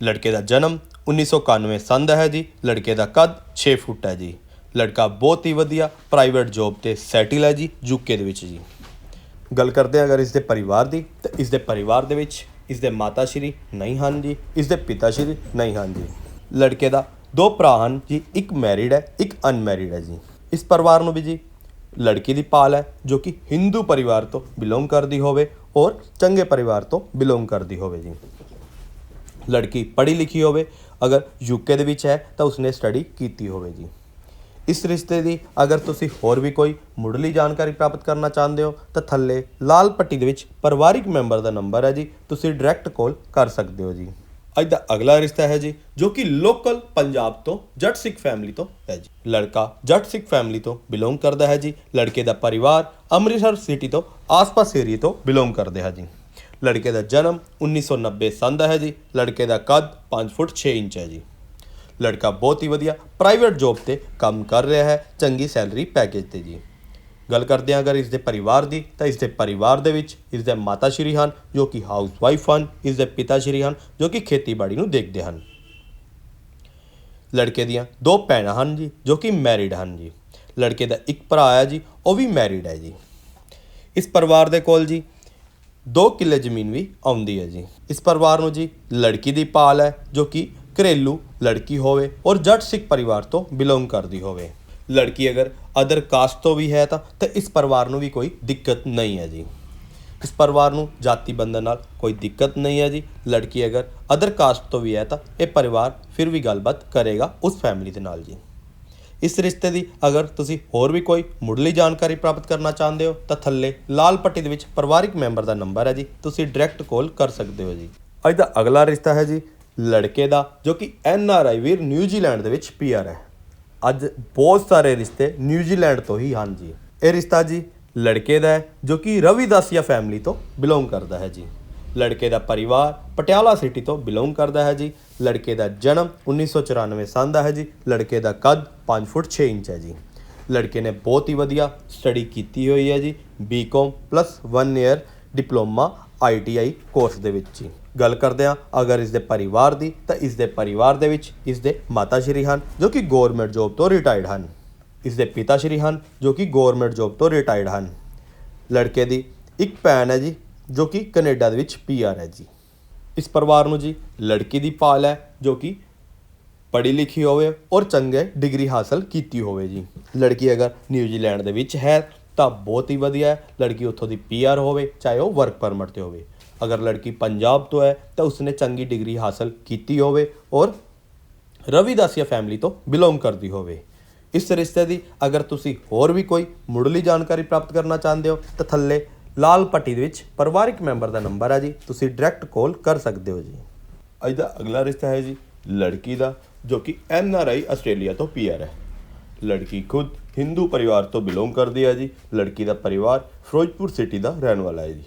ਲੜਕੇ ਦਾ ਜਨਮ 1991 ਸੰਨ ਦਾ ਹੈ ਜੀ। ਲੜਕੇ ਦਾ ਕੱਦ 6 ਫੁੱਟ ਹੈ ਜੀ। ਲੜਕਾ ਬਹੁਤ ਹੀ ਵਧੀਆ ਪ੍ਰਾਈਵੇਟ ਜੌਬ ਤੇ ਸੈਟਲ ਹੈ ਜੀ ਯੂਕੇ ਦੇ ਵਿੱਚ ਜੀ। ਗੱਲ ਕਰਦੇ ਹਾਂ ਅਗਰ ਇਸ ਦੇ ਪਰਿਵਾਰ ਦੀ, ਤਾਂ ਇਸ ਦੇ ਪਰਿਵਾਰ ਦੇ ਵਿੱਚ ਇਸ ਦੇ ਮਾਤਾ ਸ਼੍ਰੀ ਨਹੀਂ ਹਨ ਜੀ, ਇਸ ਦੇ ਪਿਤਾ ਸ਼੍ਰੀ ਨਹੀਂ ਹਨ ਜੀ। ਲੜਕੇ ਦਾ ਦੋ ਭਰਾ ਹਨ ਜੀ, ਇੱਕ ਮੈਰਿਡ ਹੈ, ਇੱਕ ਅਨਮੈਰਿਡ ਹੈ ਜੀ। ਇਸ ਪਰਿਵਾਰ ਨੂੰ ਵੀ ਜੀ ਲੜਕੀ ਦੀ ਪਾਲ ਹੈ, ਜੋ ਕਿ ਹਿੰਦੂ ਪਰਿਵਾਰ ਤੋਂ ਬਿਲੋਂਗ ਕਰਦੀ ਹੋਵੇ ਔਰ ਚੰਗੇ ਪਰਿਵਾਰ ਤੋਂ ਬਿਲੋਂਗ ਕਰਦੀ ਹੋਵੇ ਜੀ। ਲੜਕੀ ਪੜ੍ਹੀ ਲਿਖੀ ਹੋਵੇ, ਅਗਰ ਯੂਕੇ ਦੇ ਵਿੱਚ ਹੈ, ਤਾਂ ਉਸਨੇ ਸਟੱਡੀ ਕੀਤੀ ਹੋਵੇ ਜੀ। ਇਸ ਰਿਸ਼ਤੇ ਦੀ ਅਗਰ ਤੁਸੀਂ ਹੋਰ ਵੀ ਕੋਈ ਮੁੱਢਲੀ ਜਾਣਕਾਰੀ ਪ੍ਰਾਪਤ ਕਰਨਾ ਚਾਹੁੰਦੇ ਹੋ, ਤਾਂ ਥੱਲੇ ਲਾਲ ਪੱਟੀ ਦੇ ਵਿੱਚ ਪਰਿਵਾਰਿਕ ਮੈਂਬਰ ਦਾ ਨੰਬਰ ਹੈ ਜੀ, ਤੁਸੀਂ ਡਾਇਰੈਕਟ ਕਾਲ ਕਰ ਸਕਦੇ ਹੋ ਜੀ। ਅੱਜ ਦਾ ਅਗਲਾ ਰਿਸ਼ਤਾ ਹੈ ਜੀ, ਜੋ ਕਿ ਲੋਕਲ ਪੰਜਾਬ ਤੋਂ ਜੱਟ ਸਿੱਖ ਫੈਮਿਲੀ ਤੋਂ ਹੈ ਜੀ। ਲੜਕਾ ਜੱਟ ਸਿੱਖ ਫੈਮਿਲੀ ਤੋਂ ਬਿਲੋਂਗ ਕਰਦਾ ਹੈ ਜੀ, ਲੜਕੇ ਦਾ ਪਰਿਵਾਰ ਅੰਮ੍ਰਿਤਸਰ ਸਿਟੀ ਤੋਂ ਆਸ-ਪਾਸ ਏਰੀਏ ਤੋਂ ਬਿਲੋਂਗ ਕਰਦੇ ਹੈ ਜੀ। ਲੜਕੇ ਦਾ ਜਨਮ 1990 ਸੰਨ ਦਾ ਹੈ ਜੀ, ਲੜਕੇ ਦਾ ਕੱਦ 5 ਫੁੱਟ 6 ਇੰਚ ਹੈ ਜੀ। ਲੜਕਾ ਬਹੁਤ ਹੀ ਵਧੀਆ ਪ੍ਰਾਈਵੇਟ ਜੌਬ ਤੇ ਕੰਮ ਕਰ ਰਿਹਾ ਹੈ, ਚੰਗੀ ਸੈਲਰੀ ਪੈਕੇਜ ਤੇ ਜੀ। ਗੱਲ ਕਰਦੇ ਹਾਂ, ਅਗਰ ਇਸ ਦੇ ਪਰਿਵਾਰ ਦੀ, ਤਾਂ ਇਸ ਦੇ ਪਰਿਵਾਰ ਦੇ ਵਿੱਚ ਇਸ ਦੇ ਮਾਤਾ ਸ਼੍ਰੀ ਹਨ, ਜੋ ਕਿ ਹਾਊਸ ਵਾਈਫ ਹਨ, ਇਸ ਦੇ ਪਿਤਾ ਸ਼੍ਰੀ ਹਨ, ਜੋ ਕਿ ਖੇਤੀਬਾੜੀ ਨੂੰ ਦੇਖਦੇ ਹਨ। ਲੜਕੇ ਦੀਆਂ ਦੋ ਭੈਣਾਂ ਹਨ ਜੀ, ਜੋ ਕਿ ਮੈਰਿਡ ਹਨ ਜੀ। ਲੜਕੇ ਦਾ ਇੱਕ ਭਰਾ ਹੈ ਜੀ, ਉਹ ਵੀ ਮੈਰਿਡ ਹੈ ਜੀ। ਇਸ ਪਰਿਵਾਰ ਦੇ ਕੋਲ ਜੀ 2 ਕਿੱਲੇ ਜ਼ਮੀਨ ਵੀ ਆਉਂਦੀ ਹੈ ਜੀ। ਇਸ ਪਰਿਵਾਰ ਨੂੰ ਜੀ, ਲੜਕੀ ਦੀ ਪਾਲ ਹੈ, ਜੋ ਕਿ ਘਰੇਲੂ ਲੜਕੀ ਹੋਵੇ ਔਰ ਜੱਟ ਸਿੱਖ ਪਰਿਵਾਰ ਤੋਂ ਬਿਲੋਂਗ ਕਰਦੀ ਹੋਵੇ। ਲੜਕੀ ਅਗਰ ਅਦਰ ਕਾਸਟ ਤੋਂ ਵੀ ਹੈ ਤਾਂ ਤਾਂ ਇਸ ਪਰਿਵਾਰ ਨੂੰ ਵੀ ਕੋਈ ਦਿੱਕਤ ਨਹੀਂ ਹੈ ਜੀ। ਇਸ ਪਰਿਵਾਰ ਨੂੰ ਜਾਤੀ ਬੰਧਨ ਨਾਲ ਕੋਈ ਦਿੱਕਤ ਨਹੀਂ ਹੈ ਜੀ। ਲੜਕੀ ਅਗਰ ਅਦਰ ਕਾਸਟ ਤੋਂ ਵੀ ਹੈ ਤਾਂ ਇਹ ਪਰਿਵਾਰ ਫਿਰ ਵੀ ਗੱਲਬਾਤ ਕਰੇਗਾ ਉਸ ਫੈਮਿਲੀ ਦੇ ਨਾਲ ਜੀ। ਇਸ ਰਿਸ਼ਤੇ ਦੀ ਅਗਰ ਤੁਸੀਂ ਹੋਰ ਵੀ ਕੋਈ ਮੁੱਢਲੀ ਜਾਣਕਾਰੀ ਪ੍ਰਾਪਤ ਕਰਨਾ ਚਾਹੁੰਦੇ ਹੋ, ਤਾਂ ਥੱਲੇ ਲਾਲ ਪੱਟੀ ਦੇ ਵਿੱਚ ਪਰਿਵਾਰਿਕ ਮੈਂਬਰ ਦਾ ਨੰਬਰ ਹੈ ਜੀ। ਤੁਸੀਂ ਡਾਇਰੈਕਟ ਕਾਲ ਕਰ ਸਕਦੇ ਹੋ ਜੀ। ਅੱਜ ਦਾ ਅਗਲਾ ਰਿਸ਼ਤਾ ਹੈ ਜੀ ਲੜਕੇ ਦਾ, ਜੋ ਕਿ ਐਨ ਆਰ ਆਈ ਵੀਰ ਨਿਊਜ਼ੀਲੈਂਡ ਦੇ ਵਿੱਚ ਪੀਆਰ ਹੈ। ਅੱਜ ਬਹੁਤ ਸਾਰੇ ਰਿਸ਼ਤੇ ਨਿਊਜ਼ੀਲੈਂਡ ਤੋਂ ਹੀ ਹਨ ਜੀ ਇਹ ਰਿਸ਼ਤਾ ਜੀ ਲੜਕੇ ਦਾ ਹੈ, ਜੋ ਕਿ ਰਵਿਦਾਸੀਆ ਫੈਮਿਲੀ ਤੋਂ ਬਿਲੋਂਗ ਕਰਦਾ ਹੈ ਜੀ। ਲੜਕੇ ਦਾ ਪਰਿਵਾਰ ਪਟਿਆਲਾ ਸਿਟੀ ਤੋਂ ਬਿਲੋਂਗ ਕਰਦਾ ਹੈ ਜੀ। ਲੜਕੇ ਦਾ ਜਨਮ 1994 ਸਾਲ ਦਾ ਹੈ ਜੀ। ਲੜਕੇ ਦਾ ਕੱਦ 5 ਫੁੱਟ 6 ਇੰਚ ਹੈ ਜੀ। ਲੜਕੇ ਨੇ ਬਹੁਤ ਹੀ ਵਧੀਆ ਸਟੱਡੀ ਕੀਤੀ ਹੋਈ ਹੈ ਜੀ। BCom plus 1 year diploma ITI course ਦੇ ਵਿੱਚ ਜੀ। ਗੱਲ ਕਰਦੇ ਹਾਂ। ਅਗਰ ਇਸ ਦੇ ਪਰਿਵਾਰ ਦੀ, ਤਾਂ ਇਸ ਦੇ ਪਰਿਵਾਰ ਦੇ ਵਿੱਚ ਇਸ ਦੇ ਮਾਤਾ ਸ਼੍ਰੀ ਹਨ, ਜੋ ਕਿ ਗਵਰਨਮੈਂਟ ਜੌਬ ਤੋਂ ਰਿਟਾਇਰਡ ਹਨ। ਇਸ ਦੇ ਪਿਤਾ ਸ਼੍ਰੀ ਹਨ, ਜੋ ਕਿ ਗਵਰਨਮੈਂਟ ਜੌਬ ਤੋਂ ਰਿਟਾਇਰਡ ਹਨ। ਲੜਕੇ ਦੀ ਇੱਕ ਭੈਣ ਹੈ ਜੀ, ਜੋ ਕਿ ਕੈਨੇਡਾ ਦੇ ਵਿੱਚ ਪੀਆਰ ਹੈ ਜੀ। ਇਸ ਪਰਿਵਾਰ ਨੂੰ ਜੀ, ਲੜਕੀ ਦੀ ਪਾਲ ਹੈ, ਜੋ ਕਿ ਪੜ੍ਹੀ ਲਿਖੀ ਹੋਵੇ ਔਰ ਚੰਗੇ ਡਿਗਰੀ ਹਾਸਲ ਕੀਤੀ ਹੋਵੇ ਜੀ। ਲੜਕੀ ਅਗਰ ਨਿਊਜ਼ੀਲੈਂਡ ਦੇ ਵਿੱਚ ਹੈ, ਤਾਂ ਬਹੁਤ ਹੀ ਵਧੀਆ ਹੈ। ਲੜਕੀ ਉੱਥੋਂ ਦੀ ਪੀਆਰ ਹੋਵੇ, ਚਾਹੇ ਉਹ ਵਰਕ ਪਰਮਿਟ ਤੇ ਹੋਵੇ। ਅਗਰ ਲੜਕੀ ਪੰਜਾਬ ਤੋਂ ਹੈ, ਤਾਂ ਉਸਨੇ ਚੰਗੀ ਡਿਗਰੀ ਹਾਸਲ ਕੀਤੀ ਹੋਵੇ ਔਰ ਰਵੀਦਾਸੀਆ ਫੈਮਿਲੀ ਤੋਂ ਬਿਲੋਂਗ ਕਰਦੀ ਹੋਵੇ। ਇਸ ਰਿਸ਼ਤੇ ਦੀ ਅਗਰ ਤੁਸੀਂ ਹੋਰ ਵੀ ਕੋਈ ਮੁੱਢਲੀ ਜਾਣਕਾਰੀ ਪ੍ਰਾਪਤ ਕਰਨਾ ਚਾਹੁੰਦੇ ਹੋ, ਤਾਂ ਥੱਲੇ ਲਾਲ ਪੱਟੀ ਦੇ ਵਿੱਚ ਪਰਿਵਾਰਿਕ ਮੈਂਬਰ ਦਾ ਨੰਬਰ ਹੈ ਜੀ। ਤੁਸੀਂ ਡਾਇਰੈਕਟ ਕਾਲ ਕਰ ਸਕਦੇ ਹੋ ਜੀ। ਅੱਜ ਦਾ ਅਗਲਾ ਰਿਸ਼ਤਾ ਹੈ ਜੀ ਲੜਕੀ ਦਾ, ਜੋ ਕਿ ਐਨ ਆਰ ਆਈ ਆਸਟ੍ਰੇਲੀਆ ਤੋਂ ਪੀਆਰ ਹੈ। ਲੜਕੀ ਖੁਦ ਹਿੰਦੂ ਪਰਿਵਾਰ ਤੋਂ ਬਿਲੋਂਗ ਕਰਦੀ ਹੈ ਜੀ। ਲੜਕੀ ਦਾ ਪਰਿਵਾਰ ਫਿਰੋਜ਼ਪੁਰ ਸਿਟੀ ਦਾ ਰਹਿਣ ਵਾਲਾ ਹੈ ਜੀ।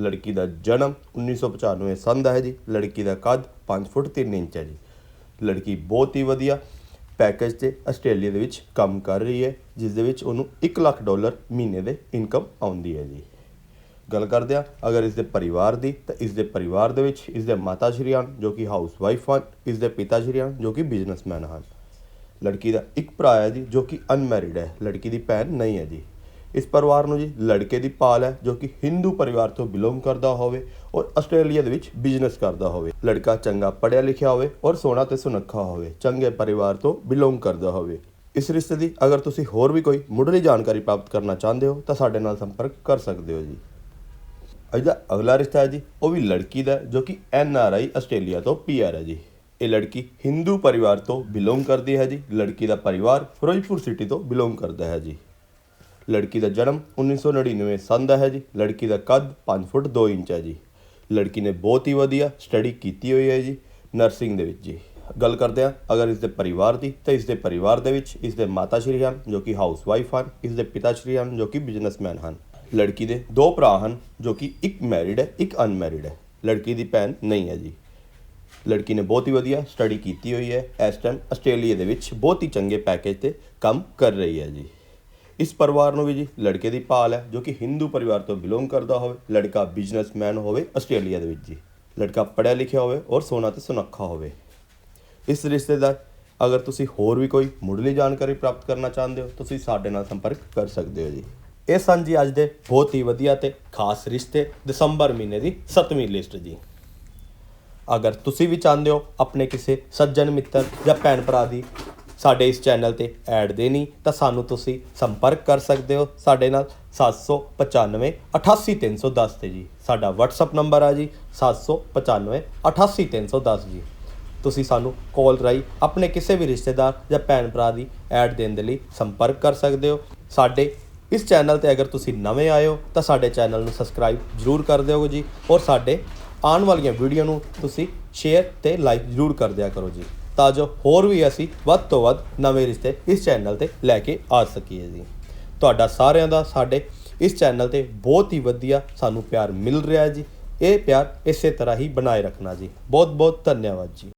ਲੜਕੀ ਦਾ ਜਨਮ 1995 ਸੰਨ ਦਾ ਹੈ ਜੀ। ਲੜਕੀ ਦਾ ਕੱਦ 5 ਫੁੱਟ 3 ਇੰਚ ਹੈ ਜੀ। ਲੜਕੀ ਬਹੁਤ ਹੀ ਵਧੀਆ ਪੈਕੇਜ ਤੇ ਆਸਟ੍ਰੇਲੀਆ ਦੇ ਵਿੱਚ ਕੰਮ ਕਰ ਰਹੀ ਹੈ, ਜਿਸ ਦੇ ਵਿੱਚ ਉਹਨੂੰ 1 ਲੱਖ ਡਾਲਰ ਮਹੀਨੇ ਦੇ ਇਨਕਮ ਆਉਂਦੀ ਹੈ ਜੀ। ਗੱਲ ਕਰਦੇ ਆ ਅਗਰ ਇਸ ਦੇ ਪਰਿਵਾਰ ਦੀ, ਤਾਂ ਇਸ ਦੇ ਪਰਿਵਾਰ ਦੇ ਵਿੱਚ ਇਸ ਦੇ ਮਾਤਾ ਸ਼੍ਰੀ ਹਨ, ਜੋ ਕਿ ਹਾਊਸ ਵਾਈਫ ਹਨ, ਇਸ ਦੇ ਪਿਤਾ ਸ਼੍ਰੀ ਹਨ, ਜੋ ਕਿ ਬਿਜ਼ਨਸਮੈਨ ਹਨ। ਲੜਕੀ ਦਾ ਇੱਕ ਭਰਾ ਹੈ ਜੀ, ਜੋ ਕਿ ਅਨਮੈਰਿਡ ਹੈ। ਲੜਕੀ ਦੀ ਭੈਣ ਨਹੀਂ ਹੈ ਜੀ। ਇਸ ਪਰਿਵਾਰ ਨੂੰ ਜੀ ਲੜਕੇ ਦੀ ਪਾਲ ਹੈ, ਜੋ ਕਿ ਹਿੰਦੂ ਪਰਿਵਾਰ ਤੋਂ ਬਿਲੋਂਗ ਕਰਦਾ ਹੋਵੇ ਔਰ ਆਸਟ੍ਰੇਲੀਆ ਦੇ ਵਿੱਚ ਬਿਜ਼ਨਸ ਕਰਦਾ ਹੋਵੇ। ਲੜਕਾ ਚੰਗਾ ਪੜ੍ਹਿਆ ਲਿਖਿਆ ਹੋਵੇ ਔਰ ਸੋਹਣਾ ਤੇ ਸੁਨੱਖਾ ਹੋਵੇ, ਚੰਗੇ ਪਰਿਵਾਰ ਤੋਂ ਬਿਲੋਂਗ ਕਰਦਾ ਹੋਵੇ। ਇਸ ਰਿਸ਼ਤੇ ਦੀ ਅਗਰ ਤੁਸੀਂ ਹੋਰ ਵੀ ਕੋਈ ਮੁੱਢਲੀ ਜਾਣਕਾਰੀ ਪ੍ਰਾਪਤ ਕਰਨਾ ਚਾਹੁੰਦੇ ਹੋ, ਤਾਂ ਸਾਡੇ ਨਾਲ ਸੰਪਰਕ ਕਰ ਸਕਦੇ ਹੋ ਜੀ। ਅੱਜ ਦਾ ਅਗਲਾ ਰਿਸ਼ਤਾ ਹੈ ਜੀ, ਉਹ ਵੀ ਲੜਕੀ ਦਾ ਜੋ ਕਿ ਐਨ ਆਰ ਆਈ ਆਸਟ੍ਰੇਲੀਆ ਤੋਂ ਪੀ ਆਰ ਹੈ ਜੀ। ਇਹ ਲੜਕੀ ਹਿੰਦੂ ਪਰਿਵਾਰ ਤੋਂ ਬਿਲੋਂਗ ਕਰਦੀ ਹੈ ਜੀ, ਲੜਕੀ ਦਾ ਪਰਿਵਾਰ ਫਿਰੋਜ਼ਪੁਰ ਸਿਟੀ ਤੋਂ ਬਿਲੋਂਗ ਕਰਦਾ ਹੈ ਜੀ। ਲੜਕੀ ਦਾ ਜਨਮ 1999 ਸਨ ਦਾ ਹੈ ਜੀ। ਲੜਕੀ ਦਾ ਕੱਦ 5 ਫੁੱਟ 2 ਇੰਚ ਹੈ ਜੀ। ਲੜਕੀ ਨੇ ਬਹੁਤ ਹੀ ਵਧੀਆ ਸਟੱਡੀ ਕੀਤੀ ਹੋਈ ਹੈ ਜੀ ਨਰਸਿੰਗ ਦੇ ਵਿੱਚ ਜੀ। ਗੱਲ ਕਰਦੇ ਹਾਂ, ਅਗਰ ਇਸ ਦੇ ਪਰਿਵਾਰ ਦੀ, ਤਾਂ ਇਸ ਦੇ ਪਰਿਵਾਰ ਦੇ ਵਿੱਚ ਇਸ ਦੇ ਮਾਤਾ ਸ਼੍ਰੀ ਹਨ, ਜੋ ਕਿ ਹਾਊਸ ਵਾਈਫ ਹਨ, ਇਸ ਦੇ ਪਿਤਾ ਸ਼੍ਰੀ ਹਨ, ਜੋ ਕਿ ਬਿਜ਼ਨਸਮੈਨ ਹਨ। ਲੜਕੀ ਦੇ ਦੋ ਭਰਾ ਹਨ, ਜੋ ਕਿ ਇੱਕ ਮੈਰਿਡ ਹੈ, ਇੱਕ ਅਨਮੈਰਿਡ ਹੈ। ਲੜਕੀ ਦੀ ਭੈਣ ਨਹੀਂ ਹੈ ਜੀ। ਲੜਕੀ ਨੇ ਬਹੁਤ ਹੀ ਵਧੀਆ ਸਟੱਡੀ ਕੀਤੀ ਹੋਈ ਹੈ, ਇਸ ਟਾਈਮ ਆਸਟ੍ਰੇਲੀਆ ਦੇ ਵਿੱਚ ਬਹੁਤ ਹੀ ਚੰਗੇ ਪੈਕੇਜ ਤੇ ਕੰਮ ਕਰ ਰਹੀ ਹੈ ਜੀ। ਇਸ ਪਰਿਵਾਰ ਨੂੰ ਵੀ ਜੀ, ਲੜਕੇ ਦੀ ਭਾਲ ਹੈ, ਜੋ ਕਿ ਹਿੰਦੂ ਪਰਿਵਾਰ ਤੋਂ ਬਿਲੋਂਗ ਕਰਦਾ ਹੋਵੇ, ਲੜਕਾ ਬਿਜ਼ਨਸਮੈਨ ਹੋਵੇ ਆਸਟ੍ਰੇਲੀਆ ਦੇ ਵਿੱਚ ਜੀ। ਲੜਕਾ ਪੜ੍ਹਿਆ ਲਿਖਿਆ ਹੋਵੇ ਔਰ ਸੋਹਣਾ ਤੇ ਸੁਨੱਖਾ ਹੋਵੇ। ਇਸ ਰਿਸ਼ਤੇ ਦਾ ਅਗਰ ਤੁਸੀਂ ਹੋਰ ਵੀ ਕੋਈ ਮੁੱਢਲੀ ਜਾਣਕਾਰੀ ਪ੍ਰਾਪਤ ਕਰਨਾ ਚਾਹੁੰਦੇ ਹੋ, ਤੁਸੀਂ ਸਾਡੇ ਨਾਲ ਸੰਪਰਕ ਕਰ ਸਕਦੇ ਹੋ ਜੀ। ਇਹ ਸਨ ਜੀ ਅੱਜ ਦੇ ਬਹੁਤ ਹੀ ਵਧੀਆ ਤੇ ਖਾਸ ਰਿਸ਼ਤੇ, ਦਸੰਬਰ ਮਹੀਨੇ ਦੀ 7ਵੀਂ ਲਿਸਟ ਜੀ। ਅਗਰ ਤੁਸੀਂ ਵੀ ਚਾਹੁੰਦੇ ਹੋ ਆਪਣੇ ਕਿਸੇ ਸੱਜਣ ਮਿੱਤਰ ਜਾਂ ਭੈਣ ਭਰਾ ਦੀ ਸਾਡੇ ਇਸ ਚੈਨਲ ਤੇ ਐਡ ਦੇਣੀ ਤਾਂ ਸਾਨੂੰ ਤੁਸੀਂ ਸੰਪਰਕ ਕਰ ਸਕਦੇ ਹੋ ਸਾਡੇ ਨਾਲ 795 88310 ਤੇ ਜੀ। ਸਾਡਾ WhatsApp ਨੰਬਰ ਆ ਜੀ 795 88310 ਜੀ। ਤੁਸੀਂ ਸਾਨੂੰ ਕਾਲ ਰਾਹੀਂ ਆਪਣੇ ਕਿਸੇ ਵੀ ਰਿਸ਼ਤੇਦਾਰ ਜਾਂ ਭੈਣ ਭਰਾ ਦੀ ਐਡ ਦੇਣ ਦੇ ਲਈ ਸੰਪਰਕ ਕਰ ਸਕਦੇ ਹੋ। ਸਾਡੇ ਇਸ ਚੈਨਲ ਤੇ ਅਗਰ ਤੁਸੀਂ ਨਵੇਂ ਆਏ ਹੋ, ਤਾਂ ਸਾਡੇ ਚੈਨਲ ਨੂੰ ਸਬਸਕ੍ਰਾਈਬ ਜ਼ਰੂਰ ਕਰ ਦਿਓ ਜੀ। ਔਰ ਸਾਡੇ ਆਉਣ ਵਾਲੀਆਂ ਵੀਡੀਓ ਨੂੰ ਤੁਸੀਂ ਸ਼ੇਅਰ ਤੇ ਲਾਈਕ ਜ਼ਰੂਰ ਕਰ ਦਿਆ ਕਰੋ ਜੀ। ਤਾਂ ਜੋ ਹੋਰ ਵੀ ਅਸੀਂ ਵੱਧ ਤੋਂ ਵੱਧ ਨਵੇਂ ਰਿਸ਼ਤੇ ਇਸ ਚੈਨਲ ਤੇ ਲੈ ਕੇ ਆ ਸਕੀਏ ਜੀ। ਤੁਹਾਡਾ ਸਾਰਿਆਂ ਦਾ, ਸਾਡੇ ਇਸ ਚੈਨਲ ਤੇ ਬਹੁਤ ਹੀ ਵਧੀਆ ਸਾਨੂੰ ਪਿਆਰ ਮਿਲ ਰਿਹਾ ਜੀ। ਇਹ ਪਿਆਰ ਇਸੇ ਤਰ੍ਹਾਂ ਹੀ ਬਣਾਏ ਰੱਖਣਾ ਜੀ। ਬਹੁਤ ਬਹੁਤ ਧੰਨਵਾਦ ਜੀ।